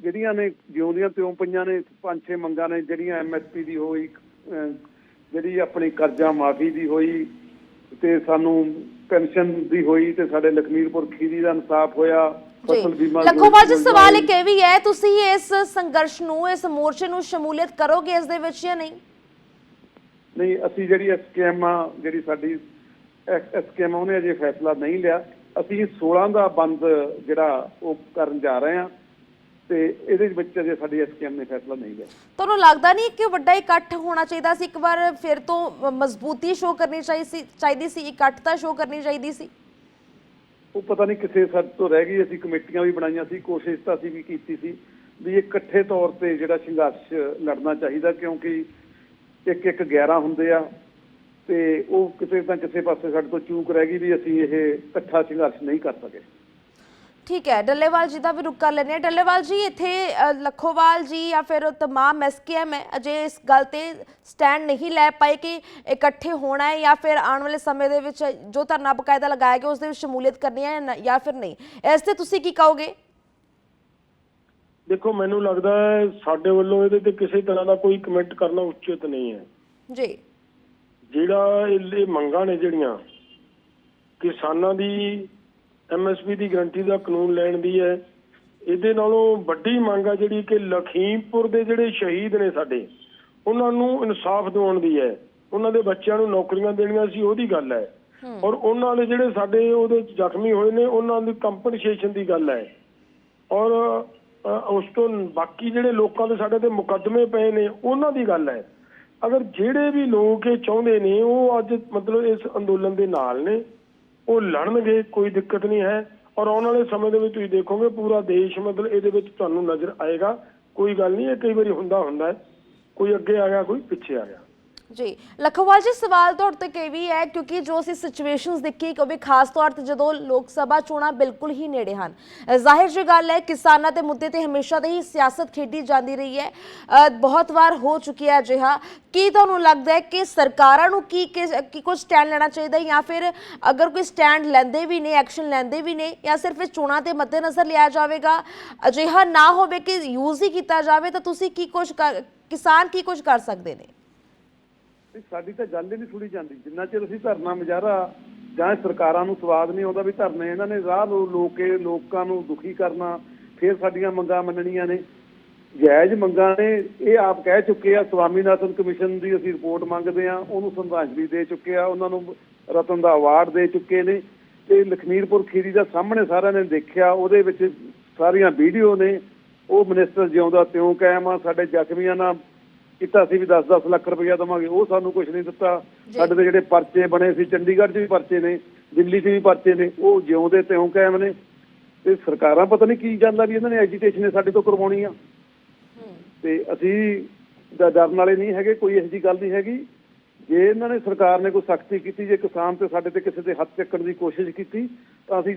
ਜਿਹੜੀਆਂ ਨੇ ਜਿਉਂਦੀਆਂ ਤਿਉਂ ਪਈਆਂ ਨੇ ਪੰਜ ਛੇ ਮੰਗਾਂ ਨੇ ਜਿਹੜੀਆਂ ਐਮਐਸਪੀ ਦੀ ਹੋਈ ਜਿਹੜੀ ਆਪਣੀ ਕਰਜ਼ਾ ਮਾਫੀ ਦੀ ਹੋਈ ਤੇ ਸਾਨੂੰ ਪੈਨਸ਼ਨ ਦੀ ਹੋਈ ਤੇ ਸਾਡੇ ਲਖਮੀਰਪੁਰ ਖੀਰੀ ਦਾ ਇਨਸਾਫ ਹੋਇਆ ਫਸਲ ਬੀਮਾ ਲਖੋਵਾਲ ਜੀ ਸਵਾਲ। ਇੱਕ ਇਹ ਵੀ ਹੈ ਤੁਸੀਂ ਇਸ ਸੰਘਰਸ਼ ਨੂੰ ਇਸ ਮੋਰਚੇ ਨੂੰ ਸ਼ਮੂਲੀਅਤ ਕਰੋਗੇ ਇਸ ਦੇ ਵਿੱਚ ਜਾਂ ਨਹੀਂ? ਨਹੀਂ ਅਸੀਂ ਜਿਹੜੀ ਐਸਕੇਐਮ ਆ ਜਿਹੜੀ ਸਾਡੀ ਐਸਕੇਐਮ ਉਹਨੇ ਅਜੇ ਫੈਸਲਾ ਨਹੀਂ ਲਿਆ। ਅਸੀਂ 16 ਦਾ ਬੰਦ ਜਿਹੜਾ ਉਹ ਕਰਨ ਜਾ ਰਹੇ ਹਾਂ ਤੇ ਇਹਦੇ ਵਿੱਚ ਅਜੇ ਸਾਡੀ ਐਸਕੇਐਮ ਨੇ ਫੈਸਲਾ ਨਹੀਂ ਲਿਆ। ਤੁਹਾਨੂੰ ਲੱਗਦਾ ਨਹੀਂ ਕਿ ਵੱਡਾ ਇਕੱਠ ਹੋਣਾ ਚਾਹੀਦਾ ਸੀ? ਇੱਕ ਵਾਰ ਫਿਰ ਤੋਂ ਮਜ਼ਬੂਤੀ ਸ਼ੋ ਕਰਨੀ ਚਾਹੀਦੀ ਸੀ ਚਾਹੀਦੀ ਸੀ? ਇਕੱਠ ਤਾਂ ਸ਼ੋ ਕਰਨੀ ਚਾਹੀਦੀ ਸੀ? ਉਹ ਪਤਾ ਨਹੀਂ ਕਿਸੇ ਸੱਦ ਤੋਂ ਰਹਿ ਗਈ ਅਸੀਂ ਕਮੇਟੀਆਂ ਵੀ ਬਣਾਈਆਂ ਸੀ ਕੋਸ਼ਿਸ਼ ਤਾਂ ਅਸੀਂ ਵੀ ਕੀਤੀ ਸੀ ਵੀ ਇਕੱਠੇ ਤੌਰ ਤੇ ਜਿਹੜਾ ਸੰਘਰਸ਼ ਲੜਨਾ ਚਾਹੀਦਾ ਕਿਉਂਕਿ ਇੱਕ ਇੱਕ 11 ਹੁੰਦੇ ਆ ਤੇ ਉਹ ਕਿਤੇ ਤਾਂ ਕਿਸੇ ਪਾਸੇ ਸਾਡੇ ਤੋਂ ਚੂਕ ਰਹਿ ਗਈ ਵੀ ਅਸੀਂ ਇਹ ਇਕੱਠਾ ਸੰਘਰਸ਼ ਨਹੀਂ ਕਰ ਸਕੇ। ਠੀਕ ਹੈ ਡੱਲੇਵਾਲ ਜੀ ਦਾ ਵੀ ਰੁਕ ਕਰ ਲੈਣੇ ਡੱਲੇਵਾਲ ਜੀ ਇੱਥੇ ਅ, ਲੱਖੋਵਾਲ ਜੀ ਜਾਂ ਫਿਰ ਤਮਾਮ ਐਸਕੇਐਮ ਹੈ ਅਜੇ ਇਸ ਗੱਲ ਤੇ ਸਟੈਂਡ ਨਹੀਂ ਲੈ ਪਾਏ ਕਿ ਇਕੱਠੇ ਹੋਣਾ ਹੈ ਜਾਂ ਫਿਰ ਆਉਣ ਵਾਲੇ ਸਮੇਂ ਦੇ ਵਿੱਚ ਜੋ ਧਰਨਾ ਬਕਾਇਦਾ ਲਗਾਇਆ ਗਿਆ ਉਸ ਦੇ ਵਿੱਚ ਸ਼ਮੂਲੀਅਤ ਕਰਨੀ ਹੈ ਜਾਂ ਨ- ਜਾਂ ਫਿਰ ਨਹੀਂ। ਇਸ ਤੇ ਤੁਸੀਂ ਕੀ ਕਹੋਗੇ? ਦੇਖੋ ਮੈਨੂੰ ਲੱਗਦਾ ਹੈ ਸਾਡੇ ਵੱਲੋਂ ਇਹਦੇ ਤੇ ਕਿਸੇ ਤਰ੍ਹਾਂ ਦਾ ਕੋਈ ਕਮੈਂਟ ਕਰਨਾ ਉਚਿਤ ਨਹੀਂ ਹੈ। ਜੀ। ਜਿਹੜਾ ਇਹ ਮੰਗਾਂ ਨੇ ਜਿਹੜੀਆਂ ਕਿਸਾਨਾਂ ਦੀ ਐਮਐਸਪੀ ਦੀ ਗਰੰਟੀ ਦਾ ਕਾਨੂੰਨ ਲੈਣ ਦੀ ਹੈ ਇਹਦੇ ਨਾਲੋਂ ਵੱਡੀ ਮੰਗ ਆ ਜਿਹੜੀ ਕਿ ਲਖੀਮਪੁਰ ਦੇ ਜਿਹੜੇ ਸ਼ਹੀਦ ਨੇ ਸਾਡੇ ਉਹਨਾਂ ਨੂੰ ਇਨਸਾਫ ਦਿਵਾਉਣ ਦੀ ਹੈ। ਉਹਨਾਂ ਦੇ ਬੱਚਿਆਂ ਨੂੰ ਨੌਕਰੀਆਂ ਦੇਣੀਆਂ ਸੀ ਉਹਦੀ ਗੱਲ ਹੈ। ਔਰ ਉਹਨਾਂ ਦੇ ਜਿਹੜੇ ਸਾਡੇ ਉਹਦੇ ਜ਼ਖਮੀ ਹੋਏ ਨੇ ਉਹਨਾਂ ਦੀ ਕੰਪਨਸੇਸ਼ਨ ਦੀ ਗੱਲ ਹੈ। ਔਰ ਉਸ ਤੋਂ ਬਾਕੀ ਜਿਹੜੇ ਲੋਕਾਂ ਦੇ ਸਾਡੇ ਤੇ ਮੁਕੱਦਮੇ ਪਏ ਨੇ ਉਹਨਾਂ ਦੀ ਗੱਲ ਹੈ। ਅਗਰ ਜਿਹੜੇ ਵੀ ਲੋਕ ਇਹ ਚਾਹੁੰਦੇ ਨੇ, ਉਹ ਅੱਜ ਮਤਲਬ ਇਸ ਅੰਦੋਲਨ ਦੇ ਨਾਲ ਨੇ, ਉਹ ਲੜਨਗੇ, ਕੋਈ ਦਿੱਕਤ ਨਹੀਂ ਹੈ। ਔਰ ਆਉਣ ਵਾਲੇ ਸਮੇਂ ਦੇ ਵਿੱਚ ਤੁਸੀਂ ਦੇਖੋਗੇ, ਪੂਰਾ ਦੇਸ਼ ਮਤਲਬ ਇਹਦੇ ਵਿੱਚ ਤੁਹਾਨੂੰ ਨਜ਼ਰ ਆਏਗਾ। ਕੋਈ ਗੱਲ ਨਹੀਂ, ਇਹ ਕਈ ਵਾਰੀ ਹੁੰਦਾ ਹੁੰਦਾ ਹੈ। ਕੋਈ ਅੱਗੇ ਆ ਗਿਆ, ਕੋਈ ਪਿੱਛੇ ਆ ਗਿਆ। ਜੀ ਲਖੋਵਾਲ ਜੀ ਸਵਾਲ ਤੁਹਾਡੇ ਤੇ ਕਿ ਵੀ ਹੈ ਕਿਉਂਕਿ ਜੋ ਅਸੀਂ ਸਿਚੁਏਸ਼ਨਸ ਦੇਖੀ ਕਿ ਖਾਸ ਤੌਰ ਤੇ ਜਦੋਂ ਲੋਕ ਸਭਾ ਚੋਣਾਂ ਬਿਲਕੁਲ ਹੀ ਨੇੜੇ ਹਨ। ਜ਼ਾਹਿਰ ਜੀ ਗੱਲ ਹੈ ਕਿਸਾਨਾਂ ਦੇ ਮੁੱਦੇ ਤੇ ਹਮੇਸ਼ਾ ਦੇ ਹੀ ਸਿਆਸਤ ਖੇਡੀ ਜਾਂਦੀ ਰਹੀ ਹੈ। ਅ, ਬਹੁਤ ਵਾਰ ਹੋ ਚੁੱਕੀ ਹੈ ਅਜਿਹਾ। ਕੀ ਤੁਹਾਨੂੰ ਲੱਗਦਾ ਹੈ ਕਿ ਸਰਕਾਰਾਂ ਨੂੰ ਕੀ ਕੀ- ਕੀ ਕੁਝ ਸਟੈਂਡ ਲੈਣਾ ਚਾਹੀਦਾ ਹੈ ਜਾਂ ਫਿਰ ਅਗਰ ਕੋਈ ਸਟੈਂਡ ਲੈਂਦੇ ਵੀ ਨੇ ਐਕਸ਼ਨ ਲੈਂਦੇ ਵੀ ਨੇ ਜਾਂ ਸਿਰਫ ਇਹ ਚੋਣਾਂ ਦੇ ਮੱਦੇਨਜ਼ਰ ਲਿਆ ਜਾਵੇਗਾ? ਅਜਿਹਾ ਨਾ ਹੋਵੇ ਕਿ ਯੂਜ਼ ਹੀ ਕੀਤਾ ਜਾਵੇ ਤਾਂ ਤੁਸੀਂ ਕੀ ਕੁਝ ਕਰ- ਕਿਸਾਨ ਕੀ ਕੁਝ ਕਰ ਸਕਦੇ ਨੇ? ਵੀ ਸਾਡੀ ਤਾਂ ਗੱਲ ਹੀ ਨਹੀਂ ਸੁਣੀ ਜਾਂਦੀ। ਜਿੰਨਾ ਚਿਰ ਅਸੀਂ ਧਰਨਾ ਮੁਜ਼ਾਹਰਾ ਜਾਂ ਸਰਕਾਰਾਂ ਨੂੰ ਸਵਾਦ ਨਹੀਂ ਆਉਂਦਾ ਵੀ ਧਰਨੇ ਇਹਨਾਂ ਨੇ ਰਾਹ ਲੋਕੇ ਲੋਕਾਂ ਨੂੰ ਦੁਖੀ ਕਰਨਾ, ਫਿਰ ਸਾਡੀਆਂ ਮੰਗਾਂ ਮੰਨਣੀਆਂ ਨੇ। ਜਾਇਜ਼ ਮੰਗਾਂ ਨੇ, ਇਹ ਆਪ ਕਹਿ ਚੁੱਕੇ ਆ, ਸਵਾਮੀਨਾਥਨ ਕਮਿਸ਼ਨ ਦੀ ਅਸੀਂ ਰਿਪੋਰਟ ਮੰਗਦੇ ਆ, ਉਹਨੂੰ ਸ਼ਰਧਾਂਜਲੀ ਦੇ ਚੁੱਕੇ ਆ, ਉਹਨਾਂ ਨੂੰ ਰਤਨ ਦਾ ਅਵਾਰਡ ਦੇ ਚੁੱਕੇ ਨੇ। ਤੇ ਲਖਮੀਰਪੁਰ ਖੀਰੀ ਦਾ ਸਾਹਮਣੇ ਸਾਰਿਆਂ ਨੇ ਦੇਖਿਆ, ਉਹਦੇ ਵਿੱਚ ਸਾਰੀਆਂ ਵੀਡੀਓ ਨੇ। ਉਹ ਮਿਨਿਸਟਰ ਜਿਉਂਦਾ ਤਿਉਂ ਕਾਇਮ ਆ, ਸਾਡੇ ਜ਼ਖਮੀਆਂ ਨਾਲ ਕੀਤਾ ਸੀ ਵੀ 10-10 ਲੱਖ ਰੁਪਇਆ ਦਵਾਂਗੇ ਉਹ ਸਾਨੂੰ ਕੁਝ ਨਹੀਂ ਦਿੱਤਾ। ਸਾਡੇ ਤੇ ਜਿਹੜੇ ਪਰਚੇ ਬਣੇ ਸੀ ਚੰਡੀਗੜ੍ਹ 'ਚ ਵੀ ਪਰਚੇ ਨੇ ਦਿੱਲੀ 'ਚ ਵੀ ਪਰਚੇ ਨੇ ਉਹ ਜਿਉਂਦੇ ਤਿਉਂ ਕਾਇਮ ਨੇ। ਤੇ ਸਰਕਾਰਾਂ ਪਤਾ ਨਹੀਂ ਕੀ ਜਾਂਦਾ ਵੀ ਇਹਨਾਂ ਨੇ ਐਜੀਟੇਸ਼ਨ ਸਾਡੇ ਤੋਂ ਕਰਵਾਉਣੀ ਆ। ਤੇ ਅਸੀਂ ਡਰਨ ਵਾਲੇ ਨਹੀਂ ਹੈਗੇ ਕੋਈ ਇਹੋ ਜਿਹੀ ਗੱਲ ਨਹੀਂ ਹੈਗੀ। ਜੇ ਇਹਨਾਂ ਨੇ ਸਰਕਾਰ ਨੇ ਕੋਈ ਸਖਤੀ ਕੀਤੀ ਜੇ ਕਿਸਾਨ ਤੇ ਸਾਡੇ ਤੇ ਕਿਸੇ ਤੇ ਹੱਥ ਚੱਕਣ ਦੀ ਕੋਸ਼ਿਸ਼ ਕੀਤੀ ਤਾਂ ਅਸੀਂ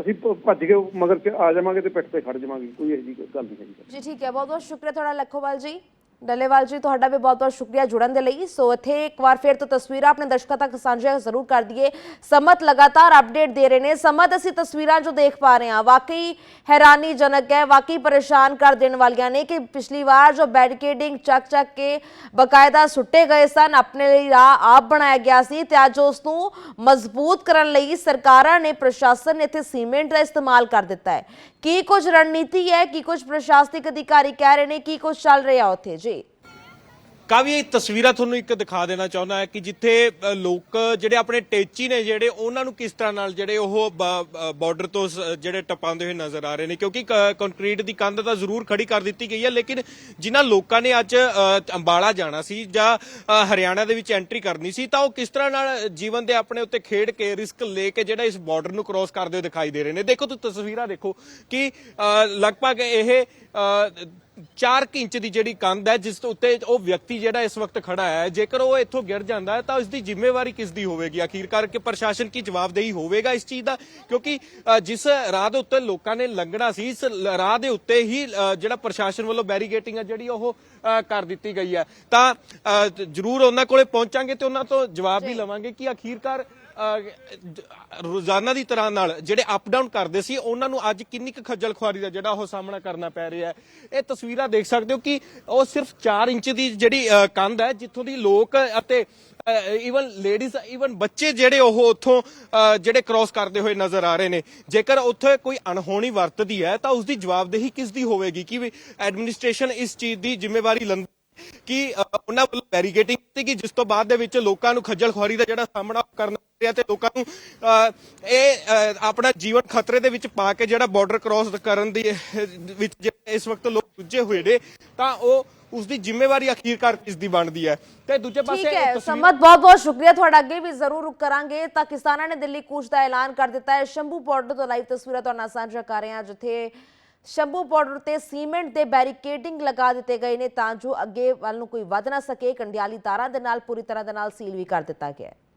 ਅਸੀਂ ਭੱਜ ਕੇ ਮਗਰ ਚ ਆ ਜਾਵਾਂਗੇ ਤੇ ਪਿੱਠ ਤੇ ਖੜ ਜਾਵਾਂਗੇ ਕੋਈ ਇਹੋ ਜਿਹੀ ਗੱਲ ਨਹੀਂ ਹੈਗੀ। ਜੀ ਠੀਕ ਹੈ ਬਹੁਤ ਬਹੁਤ ਸ਼ੁਕਰੀਆ ਤੁਹਾਡਾ ਲੱਖੋਵਾਲ ਜੀ। ਡੱਲੇਵਾਲ ਜੀ ਤੁਹਾਡਾ ਵੀ ਬਹੁਤ ਬਹੁਤ ਸ਼ੁਕਰੀਆ ਜੁੜਨ ਦੇ ਲਈ ਸੋ ਇੱਥੇ ਇੱਕ ਵਾਰ ਫਿਰ ਤੋਂ ਤਸਵੀਰਾਂ ਆਪਣੇ ਦਰਸ਼ਕਾਂ ਤੱਕ ਸਾਂਝੀਆਂ ਜ਼ਰੂਰ ਕਰ ਦਈਏ ਸਮਤ ਲਗਾਤਾਰ ਅਪਡੇਟ ਦੇ ਰਹੇ ਨੇ ਸਮਤ ਅਸੀਂ ਤਸਵੀਰਾਂ ਜੋ ਦੇਖ ਪਾ ਰਹੇ ਹਾਂ ਵਾਕਈ ਹੈਰਾਨੀਜਨਕ ਹੈ ਵਾਕਈ ਪਰੇਸ਼ਾਨ ਕਰ ਦੇਣ ਵਾਲੀਆਂ ਨੇ ਕਿ ਪਿਛਲੀ ਵਾਰ ਜੋ ਬੈਰੀਕੇਡਿੰਗ ਚੱਕ ਚੱਕ ਕੇ ਬਕਾਇਦਾ ਸੁੱਟੇ ਗਏ ਸਨ ਆਪਣੇ ਲਈ ਰਾਹ ਆਪ ਬਣਾਇਆ ਗਿਆ ਸੀ ਤੇ ਅੱਜ ਉਸ ਨੂੰ ਮਜ਼ਬੂਤ ਕਰਨ ਲਈ ਸਰਕਾਰਾਂ ਨੇ ਪ੍ਰਸ਼ਾਸਨ ਨੇ ਇੱਥੇ ਸੀਮੈਂਟ ਦਾ ਇਸਤੇਮਾਲ ਕਰ ਦਿੱਤਾ ਹੈ ਕੀ ਕੁਝ ਰਣਨੀਤੀ ਹੈ ਕੀ ਕੁਝ ਪ੍ਰਸ਼ਾਸਨਿਕ ਅਧਿਕਾਰੀ ਕਹਿ ਰਹੇ ਨੇ ਕੀ ਕੁਝ ਚੱਲ ਰਿਹਾ ਉੱਥੇ ਜੀ ਕਾਵੀ ਇਹ ਤਸਵੀਰਾਂ ਤੁਹਾਨੂੰ ਇੱਕ ਦਿਖਾ ਦੇਣਾ ਚਾਹੁੰਦਾ ਹੈ ਕਿ ਜਿੱਥੇ ਲੋਕ ਜਿਹੜੇ ਆਪਣੇ ਟੇਚੀ ਨੇ ਜਿਹੜੇ, ਉਹਨਾਂ ਨੂੰ ਕਿਸ ਤਰ੍ਹਾਂ ਨਾਲ ਜਿਹੜੇ ਉਹ ਬਾਰਡਰ ਤੋਂ ਸ- ਜਿਹੜੇ ਟਪਾਉਂਦੇ ਹੋਏ ਨਜ਼ਰ ਆ ਰਹੇ ਨੇ। ਕਿਉਂਕਿ ਕੰਕਰੀਟ ਦੀ ਕੰਧ ਤਾਂ ਜ਼ਰੂਰ ਖੜੀ ਕਰ ਦਿੱਤੀ ਗਈ ਹੈ, ਲੇਕਿਨ ਜਿਨ੍ਹਾਂ ਲੋਕਾਂ ਨੇ ਅੱਜ ਅੰਬਾਲਾ ਜਾਣਾ ਸੀ ਜਾਂ ਹਰਿਆਣਾ ਦੇ ਵਿੱਚ ਐਂਟਰੀ ਕਰਨੀ ਸੀ, ਤਾਂ ਉਹ ਕਿਸ ਤਰ੍ਹਾਂ ਨਾਲ ਜੀਵਨ ਦੇ ਆਪਣੇ ਉੱਤੇ ਖੇਡ ਕੇ ਰਿਸਕ ਲੈ ਕੇ ਜਿਹੜਾ ਇਸ ਬਾਰਡਰ ਨੂੰ ਕ੍ਰਾਸ ਕਰਦੇ ਹੋਏ ਦਿਖਾਈ ਦੇ ਰਹੇ ਨੇ। ਦੇਖੋ, ਤੁਸੀਂ ਤਸਵੀਰਾਂ ਦੇਖੋ ਕਿ ਲਗਭਗ ਇਹ 4 ਇੰਚ ਦੀ ਜਿਹੜੀ ਕੰਧ ਹੈ ਜਿਸ ਉੱਤੇ ਉਹ ਵਿਅਕਤੀ ਜਿਹੜਾ ਇਸ ਵਕਤ ਖੜਾ ਹੈ ਜੇਕਰ ਉਹ ਇੱਥੋਂ ਗਿਰ ਜਾਂਦਾ ਹੈ ਤਾਂ ਉਸ ਦੀ ਜ਼ਿੰਮੇਵਾਰੀ ਕਿਸ ਦੀ ਹੋਵੇਗੀ? ਆਖੀਰਕਾਰ ਕਿ ਪ੍ਰਸ਼ਾਸਨ ਕੀ ਜਵਾਬਦੇਹੀ ਹੋਵੇਗਾ ਇਸ ਚੀਜ਼ ਦਾ? ਕਿਉਂਕਿ ਜਿਸ ਰਾਹ ਦੇ ਉੱਤੇ ਲੋਕਾਂ ਨੇ ਲੰਘਣਾ ਸੀ ਇਸ ਰਾਹ ਦੇ ਉੱਤੇ ਹੀ ਜਿਹੜਾ ਪ੍ਰਸ਼ਾਸਨ ਵੱਲੋਂ ਬੈਰੀਗੇਟਿੰਗ ਹੈ ਜਿਹੜੀ ਉਹ ਕਰ ਦਿੱਤੀ ਗਈ ਹੈ। ਤਾਂ ਜ਼ਰੂਰ ਉਹਨਾਂ ਕੋਲੇ ਪਹੁੰਚਾਂਗੇ ਤੇ ਉਹਨਾਂ ਤੋਂ ਜਵਾਬ ਵੀ ਲਵਾਂਗੇ ਕਿ ਆਖੀਰਕਾਰ ਰੋਜ਼ਾਨਾ ਦੀ ਤਰ੍ਹਾਂ ਨਾਲ ਜਿਹੜੇ ਅਪ ਡਾਊਨ ਕਰਦੇ ਸੀ, ਉਹਨਾਂ ਨੂੰ ਅੱਜ ਕਿੰਨੀ ਕੁ ਖੱਜਲ ਖੁਆਰੀ ਦਾ ਜਿਹੜਾ ਉਹ ਸਾਹਮਣਾ ਕਰਨਾ ਪੈ ਰਿਹਾ ਹੈ। ਇਹ ਤਸਵੀਰਾਂ ਦੇਖ ਸਕਦੇ ਹੋ ਕਿ ਉਹ ਸਿਰਫ 4 ਇੰਚ ਦੀ ਜਿਹੜੀ ਕੰਧ ਹੈ, ਜਿੱਥੋਂ ਦੀ ਲੋਕ ਅਤੇ ਇਵਨ ਲੇਡੀਜ਼ ਇਵਨ ਬੱਚੇ ਜਿਹੜੇ ਉਹ ਉੱਥੋਂ ਜਿਹੜੇ ਕ੍ਰਾਸ ਕਰਦੇ ਹੋਏ ਨਜ਼ਰ ਆ ਰਹੇ ਨੇ। ਜੇਕਰ ਉੱਥੇ ਕੋਈ ਅਣਹੋਣੀ ਵਰਤਦੀ ਹੈ, ਤਾਂ ਉਸ ਦੀ ਜਵਾਬਦੇਹੀ ਕਿਸ ਦੀ ਹੋਵੇਗੀ ਕਿ ਐਡਮਿਨਿਸਟ੍ਰੇਸ਼ਨ ਇਸ ਚੀਜ਼ ਦੀ ਜ਼ਿੰਮੇਵਾਰੀ ਲੈਂਦੀ ਕਿ ਉਹਨਾਂ ਵੱਲੋਂ ਬੈਰੀਕੇਟਿੰਗ ਕੀਤੀ ਕਿ ਜਿਸ ਤੋਂ ਬਾਅਦ ਦੇ ਵਿੱਚ ਲੋਕਾਂ ਨੂੰ ਖੱਜਲ ਖੁਆਰੀ ਦਾ ਜਿਹੜਾ ਸਾਹਮਣਾ ਕਰਨਾ ਰਿਹਾ ਤੇ ਲੋਕਾਂ ਨੂੰ ਇਹ ਆਪਣਾ ਜੀਵਨ ਖਤਰੇ ਦੇ ਵਿੱਚ ਪਾ ਕੇ ਜਿਹੜਾ ਬਾਰਡਰ ਕ੍ਰਾਸ ਕਰਨ ਦੀ ਵਿੱਚ ਇਸ ਵਕਤ ਲੋਕ ਰੁੱਝੇ ਹੋਏ ਨੇ ਤਾਂ ਉਹ ਉਸ ਦੀ ਜ਼ਿੰਮੇਵਾਰੀ ਅਖੀਰਕਾਰ ਕਿਸ ਦੀ ਬਣਦੀ ਹੈ? ਤੇ ਦੂਜੇ ਪਾਸੇ ਠੀਕ ਹੈ ਸਮਤ ਬਹੁਤ ਬਹੁਤ ਸ਼ੁਕਰੀਆ ਤੁਹਾਡਾ ਅੱਗੇ ਵੀ ਜ਼ਰੂਰ ਰੁਕ ਕਰਾਂਗੇ ਤਾਂ ਕਿਸਾਨਾਂ ਨੇ ਦਿੱਲੀ ਕੂਚ ਦਾ ਐਲਾਨ ਕਰ ਦਿੱਤਾ ਹੈ। ਸ਼ੰਭੂ ਬਾਰਡਰ ਤੋਂ ਲਾਈਵ ਤਸਵੀਰਾਂ ਤੁਹਾਡੇ ਨਾਲ ਸਾਂਝਾ ਕਰ ਰਹੇ ਹਾਂ ਜਿੱਥੇ ਸ਼ੰਭੂ ਬਾਰਡਰ ਤੇ ਸੀਮੈਂਟ ਦੇ ਬੈਰੀਕੇਡਿੰਗ ਲਗਾ ਦਿੱਤੇ ਗਏ ਨੇ ਤਾਂ ਜੋ ਅੱਗੇ ਵੱਲ ਨੂੰ ਕੋਈ ਵੱਧ ਨਾ ਸਕੇ ਕੰਡਿਆਲੀ ਤਾਰਾਂ ਦੇ ਨਾਲ ਪੂਰੀ ਤਰ੍ਹਾਂ ਦੇ ਨਾਲ ਸੀਲ ਵੀ ਕਰ ਦਿੱਤਾ ਗਿਆ ਹੈ।